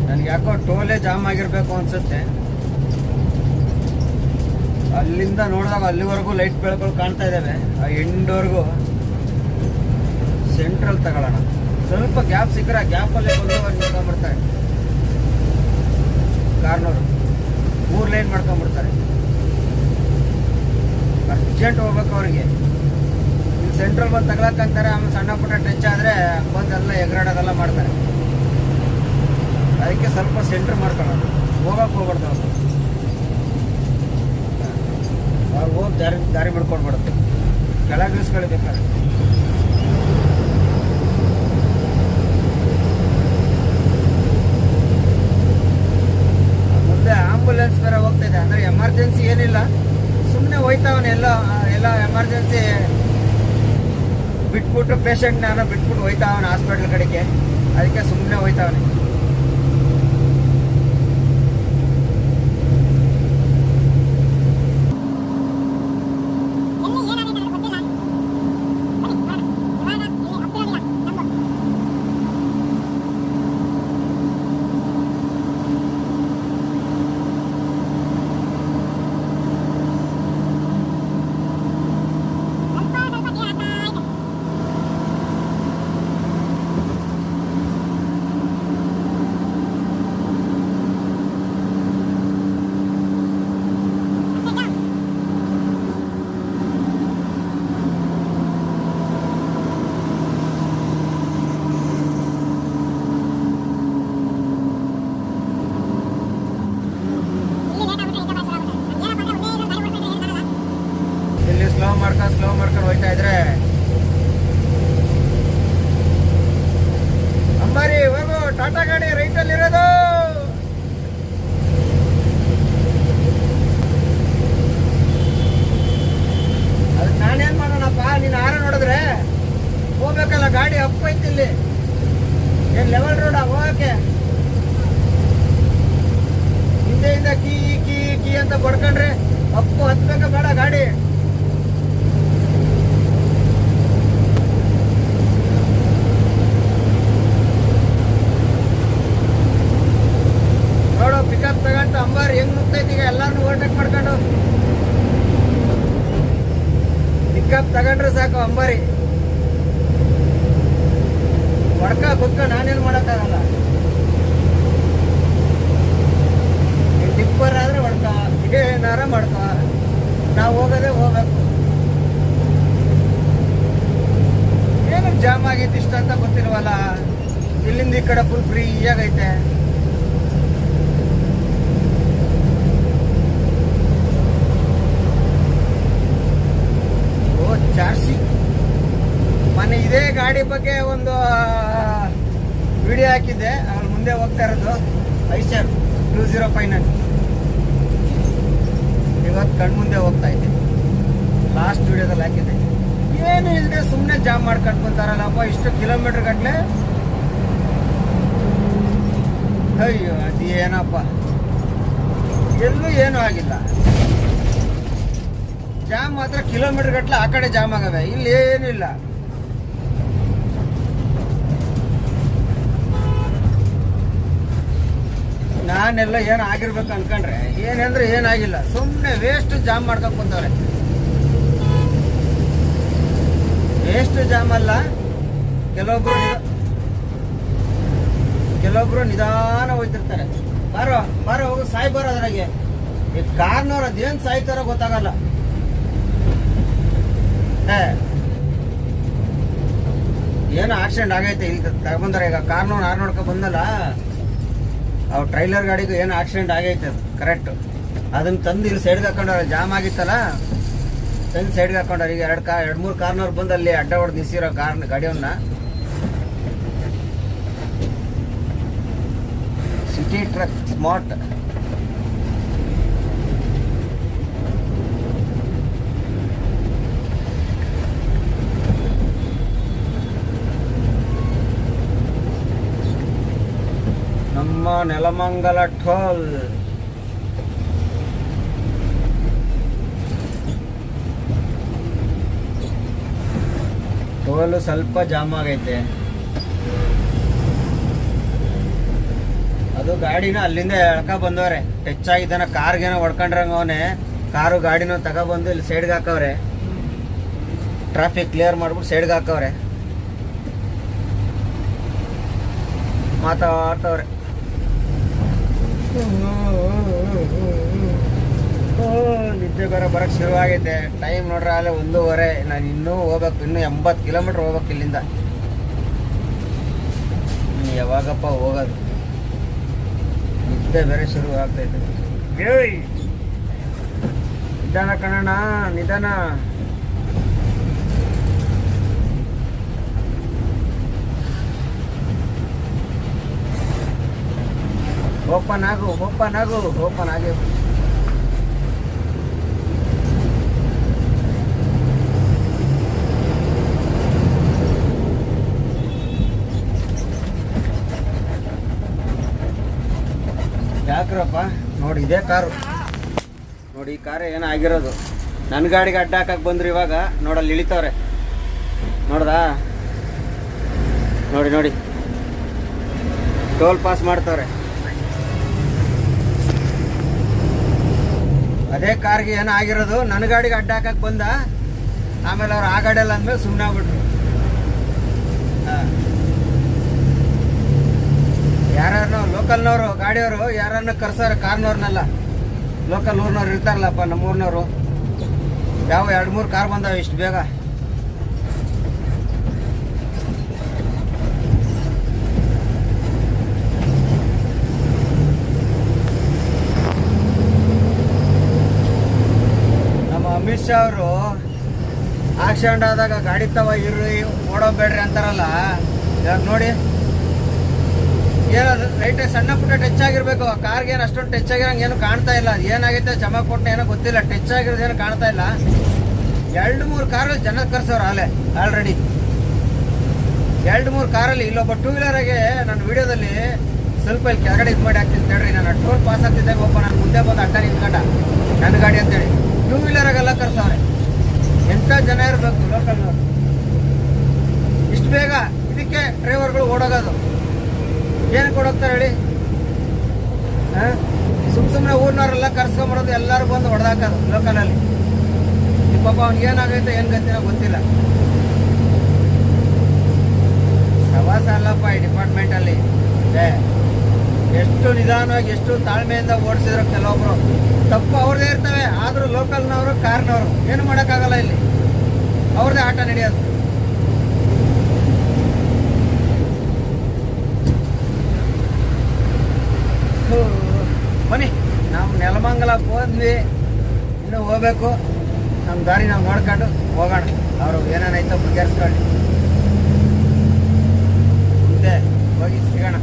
ನನಗೆ ಯಾಕೋ ಟೋಲೇ ಜಾಮ್ ಆಗಿರ್ಬೇಕು ಅನ್ಸುತ್ತೆ. ಅಲ್ಲಿಂದ ನೋಡಿದಾಗ ಅಲ್ಲಿವರೆಗೂ ಲೈಟ್ ಬೆಳಕುಗಳು ಕಾಣ್ತಾ ಇದ್ದಾವೆ ಆ ಎಂಡ್ವರೆಗೂ ಸೆಂಟ್ರಲ್ ತಗೊಳ್ಳೋಣ. ಸ್ವಲ್ಪ ಗ್ಯಾಪ್ ಸಿಕ್ಕರೆ ಆ ಗ್ಯಾಪಲ್ಲೇ ಬಂದು ನಿಂತ್ಕೊಂಡ್ಬಿಡ್ತಾರೆ. ಕಾರ್ನವರು ಮೂರು ಲೈನ್ ಮಾಡ್ಕೊಂಡ್ಬಿಡ್ತಾರೆ? ಅರ್ಜೆಂಟ್ ಹೋಗ್ಬೇಕು ಅವ್ರಿಗೆ. ಸೆಂಟ್ರಲ್ ಬಂದು ತಗೊಳಕ್ಕಂತಾರೆ ಆಮೇಲೆ ಸಣ್ಣ ಪುಟ್ಟ ಟಚ್ ಆದರೆ ಬಂದೆಲ್ಲ ಎಗ್ರಾಡೋದೆಲ್ಲ ಮಾಡ್ತಾರೆ. ಅದಕ್ಕೆ ಸ್ವಲ್ಪ ಸೆಂಟ್ರ್ ಮಾಡ್ಕೊಳ್ಳೋದು. ಹೋಗಕ್ಕೆ ಹೋಗ್ಬಾರ್ದು ಅವ್ರು. ಹೋಗಿ ದಾರಿ ದಾರಿ ಮಾಡ್ಕೊಡ್ಬಾರ್ದು ಕೆಳಗೆ ಇಳಿಸ್ಕೊಳ್ಬೇಕಾದ್ರೆ ಮುಂದೆ ಆಂಬುಲೆನ್ಸ್ ಬೇರೆ ಹೋಗ್ತಾ ಇದೆ. ಅಂದ್ರೆ ಎಮರ್ಜೆನ್ಸಿ ಏನಿಲ್ಲ. ಸುಮ್ಮನೆ ಹೋಯ್ತಾವನೆ ಎಲ್ಲ ಎಲ್ಲ ಎಮರ್ಜೆನ್ಸಿ ಬಿಟ್ಬಿಟ್ಟು ಪೇಷಂಟ್ನ ಬಿಟ್ಬಿಟ್ಟು ಹೋಯ್ತಾವನ ಹಾಸ್ಪಿಟ್ಲ್ ಕಡೆಗೆ. ಅದಕ್ಕೆ ಸುಮ್ಮನೆ ಹೋಯ್ತಾವನೆ. ಜಾಮ್ ಆಗೈತೆ ಇಷ್ಟ ಅಂತ ಗೊತ್ತಿಲ್ವಲ್ಲ ಇಲ್ಲಿಂದ ಈ ಕಡೆ ಫುಲ್ ಫ್ರೀ ಆಗೈತೆ. ಓ, ಚಾರ್ಸಿ. ಮೊನ್ನೆ ಇದೇ ಗಾಡಿ ಬಗ್ಗೆ ಒಂದು ವಿಡಿಯೋ ಹಾಕಿದ್ದೆ. ಅವ್ರು ಮುಂದೆ ಹೋಗ್ತಾ ಇರೋದು Eicher two zero five nine. ಇವತ್ತು ಕಣ್ಮುಂದೆ ಹೋಗ್ತಾ ಇದ್ದೆ. ಲಾಸ್ಟ್ ವಿಡಿಯೋದಲ್ಲಿ ಹಾಕಿದ್ದೆ. ಏನು ಇಲ್ಲದೆ ಸುಮ್ಮನೆ ಜಾಮ್ ಮಾಡ್ಕೊಂಡು ಕುಂತಾರಲ್ಲಪ್ಪ ಇಷ್ಟು ಕಿಲೋಮೀಟರ್ ಗಟ್ಟಲೆ ಅಯ್ಯೋ, ಅದು ಏನಪ್ಪ? ಎಲ್ಲೂ ಏನೂ ಆಗಿಲ್ಲ. ಜಾಮ್ ಮಾತ್ರ ಕಿಲೋಮೀಟರ್ ಗಟ್ಟಲೆ ಆ ಕಡೆ ಜಾಮ್ ಆಗವೆ, ಇಲ್ಲಿ ಏನೂ ಇಲ್ಲ. ನಾನೆಲ್ಲ ಏನು ಆಗಿರ್ಬೇಕು ಅನ್ಕೊಂಡ್ರೆ ಏನಂದ್ರೆ ಏನಾಗಿಲ್ಲ ಸುಮ್ಮನೆ ವೇಸ್ಟ್ ಜಾಮ್ ಮಾಡ್ಕೊಂಡು ಕುಂತವ್ರೆ. ವೇಸ್ಟ್ ಜಾಮ್ ಅಲ್ಲ. ಕೆಲವೊಬ್ರು ಕೆಲವೊಬ್ರು ನಿಧಾನ ಹೋಯ್ತಿರ್ತಾರೆ ಬಾರೋ ಬಾರೋ, ಹೋಗು, ಸಾಯ್ ಬಾರೋ ಅದ್ರಾಗೆ. ಈ ಕಾರ್ನವ್ರು ಅದೇನ್ ಸಾಯ್ತಾರೋ ಗೊತ್ತಾಗಲ್ಲ. ಏನೋ ಆಕ್ಸಿಡೆಂಟ್ ಆಗೈತೆ ಇಲ್ಲಿ ತಗೊಂಡ್ರೆ ಈಗ ಕಾರ್ನ ಆರ್ ನೋಡ್ಕೊ ಬಂದಲ್ಲ. ಅವ್ ಟ್ರೈಲರ್ ಗಾಡಿಗೂ ಏನೋ ಆಕ್ಸಿಡೆಂಟ್ ಆಗೈತೆ ಅದು. ಕರೆಕ್ಟ್ ಅದನ್ನ ತಂದು ಇಲ್ಲಿ ಸೈಡ್ಗೆ ಹಾಕೊಂಡ್ರೆ ಜಾಮ್ ಆಗಿತ್ತಲ್ಲ. ತಂದು ಸೈಡ್ಗೆ ಹಾಕೊಂಡವ್ರೆ ಈಗ ಎರಡು ಕಾರ್ ಎರಡು ಮೂರು ಕಾರ್ನವ್ರು ಬಂದು ಅಲ್ಲಿ ಅಡ್ಡ ಹೊಡೆದು ನಿಲ್ಸಿರೋ ಕಾರ್ ಗಾಡಿಯನ್ನ ಸಿಟಿ ಟ್ರಕ್ ಸ್ಮಾರ್ಟ್ ನಮ್ಮ ನೆಲಮಂಗಲ ಟೋಲ್ ಟೋಲ್ ಸ್ವಲ್ಪ ಜಾಮ್ ಆಗೈತೆ. ಅದು ಗಾಡಿನ ಅಲ್ಲಿಂದ ಎಳ್ಕ ಬಂದವ್ರೆ. ಟಚ್ ಆಗಿದ್ದಾನ ಕಾರ್ಗೇನೋ ಹೊಡ್ಕೊಂಡ್ರಂಗ ಅವನೇ. ಕಾರು ಗಾಡಿನೂ ತಗೊಬಂದು ಇಲ್ಲಿ ಸೈಡ್ಗೆ ಹಾಕವ್ರೆ. ಟ್ರಾಫಿಕ್ ಕ್ಲಿಯರ್ ಮಾಡ್ಬಿಟ್ಟು ಸೈಡ್ಗೆ ಹಾಕವ್ರೆ. ಮಾತಾಡ್ತವ್ರೆ. ಬೇರೆ ಬರಕ್ ಶುರುವಾಗೈತೆ. ಟೈಮ್ ನೋಡ್ರೆ ಅಲ್ಲೇ ಒಂದೂವರೆ, ನಾನು ಇನ್ನೂ ಹೋಗ್ಬೇಕು, ಇನ್ನೂ ಎಂಬತ್ತು ಕಿಲೋಮೀಟ್ರ್ ಹೋಗ್ಬೇಕು ಇಲ್ಲಿಂದ. ಯಾವಾಗಪ್ಪ ಹೋಗೋದು? ನಿದ್ದೆ ಬೇರೆ ಶುರು ಆಗ್ತೈತೆ. ನಿಧಾನ ಕಣಣ್ಣ, ನಿಧಾನ. ಓಪನ್ ಆಗು ಓಪನ್ ಆಗು ಓಪನ್ ಆಗಿ. ಯಾಕ್ರಪ್ಪ ನೋಡಿ, ಇದೇ ಕಾರು. ನೋಡಿ, ಈ ಕಾರು ಏನೋ ಆಗಿರೋದು ನನ್ನ ಗಾಡಿಗೆ ಅಡ್ಡ ಹಾಕಕ್ಕೆ ಬಂದ್ರು ಇವಾಗ ನೋಡಲ್ಲಿ ಇಳಿತವ್ರೆ. ನೋಡ್ದಾ? ನೋಡಿ ನೋಡಿ. ಟೋಲ್ ಪಾಸ್ ಮಾಡ್ತವ್ರೆ. ಅದೇ ಕಾರ್ಗೆ ಏನೋ ಆಗಿರೋದು. ನನ್ನ ಗಾಡಿಗೆ ಅಡ್ಡ ಹಾಕಕ್ಕೆ ಬಂದ. ಆಮೇಲೆ ಅವ್ರು ಆ ಗಾಡಿಯಲ್ಲ ಅಂದ್ಮೇಲೆ ಸುಮ್ಮನೆ ಆಗ್ಬಿಟ್ರು. ಯಾರನ್ನು ಲೋಕಲ್ನವರು, ಗಾಡಿಯವರು ಯಾರನ್ನ ಕರ್ಸಾರ ಕಾರ್ನವ್ರನ್ನೆಲ್ಲ. ಲೋಕಲ್ ಊರ್ನವ್ರು ಇರ್ತಾರಲ್ಲಪ್ಪ, ನಮ್ಮ ಊರ್ನವರು. ಯಾವ ಎರಡು ಮೂರು ಕಾರ್ ಬಂದಾವೆ ಇಷ್ಟು ಬೇಗ. ನಮ್ಮ ಅಮಿತ್ ಶಾ ಅವರು ಆಕ್ಸಿಡೆಂಟ್ ಆದಾಗ ಗಾಡಿ ತವ ಇರ್ರಿ ಓಡೋಬೇಡ್ರಿ ಅಂತಾರಲ್ಲ. ಯಾರು ನೋಡಿ. ಏನದು ಲೈಟ್ ಸಣ್ಣ ಪುಟ್ಟ ಟಚ್ ಆಗಿರ್ಬೇಕು. ಕಾರ್ಗೆ ಏನು ಅಷ್ಟೊಂದು ಟಚ್ ಆಗಿರಂಗೆ ಏನು ಕಾಣ್ತಾ ಇಲ್ಲ. ಏನಾಗೈತೆ ಚಮ ಕೊಟ್ಟೆ ಏನೋ ಗೊತ್ತಿಲ್ಲ. ಟಚ್ ಆಗಿರೋದು ಏನು ಕಾಣ್ತಾ ಇಲ್ಲ. ಎರಡು ಮೂರು ಕಾರಲ್ಲಿ ಜನ ಕರ್ಸವ್ರು ಆಲೆ ಆಲ್ರೆಡಿ ಎರಡು ಮೂರು ಕಾರಲ್ಲಿ ಇಲ್ಲೊಬ್ಬ ಟೂ ವೀಲರಾಗೆ ನನ್ನ ವಿಡಿಯೋದಲ್ಲಿ ಸ್ವಲ್ಪ ಇಲ್ಲಿ ಕೆಳಗಡೆ ಇದು ಮಾಡಿ ಹಾಕ್ತೀನಿ ತಡ್ರಿ. ನಾನು ಟೋಲ್ ಪಾಸ್ ಆಗ್ತಿದ್ದಾಗ ಒಬ್ಬ ನಾನು ಮುಂದೆ ಬಂದು ಅಡ್ಡ ನಿಂತ್ಕೊಂಡ. ನನ್ನ ಗಾಡಿ ಅಂತೇಳಿ. ಟೂ ವೀಲರಾಗೆಲ್ಲ ಕರ್ಸವ್ರೆ. ಎಂಥ ಜನ ಇರಬೇಕು ಲೋಕಲ್ನವ್ರು ಇಷ್ಟು ಬೇಗ ಇದಕ್ಕೆ ಡ್ರೈವರ್ಗಳು ಓಡೋಗೋದು. ಏನು ಕೊಡೋಗ್ತಾರೆ ಹೇಳಿ? ಸುಮ್ ಸುಮ್ಮನೆ ಊರಿನವರೆಲ್ಲ ಕರ್ಸ್ಕೊಂಬರೋದು ಎಲ್ಲರೂ ಬಂದು ಹೊಡೆದಾಕೋದು ಲೋಕಲಲ್ಲಿ ಈ ಪಾಪ ಅವ್ನಿಗೆ ಏನಾಗೈತೆ, ಏನು ಗೊತ್ತಿಲ್ಲ. ಸವಾಸ ಅಲ್ಲಪ್ಪ ಈ ಡಿಪಾರ್ಟ್ಮೆಂಟಲ್ಲಿ. ಎಷ್ಟು ನಿಧಾನವಾಗಿ, ಎಷ್ಟು ತಾಳ್ಮೆಯಿಂದ ಓಡಿಸಿದ್ರು ಕೆಲವೊಬ್ರು. ತಪ್ಪು ಅವ್ರದ್ದೇ ಇರ್ತವೆ, ಆದರೂ ಲೋಕಲ್ನವರು, ಕಾರ್ನವರು. ಏನು ಮಾಡೋಕ್ಕಾಗಲ್ಲ ಇಲ್ಲಿ. ಅವ್ರದ್ದೇ ಆಟ ನಡೆಯೋದು. ಮಂಗಲ ಹೋದ್ವಿ, ಇನ್ನು ಹೋಗ್ಬೇಕು. ನಮ್ಮ ದಾರಿ ನಾವು ನೋಡ್ಕೊಂಡು ಹೋಗೋಣ. ಅವರು ಏನೇನೈತೋ ಬಗೆಹರಿಸ್ಕೊಳ್ಳಿ ಮುಂದೆ ಹೋಗಿ ಸಿಗೋಣ.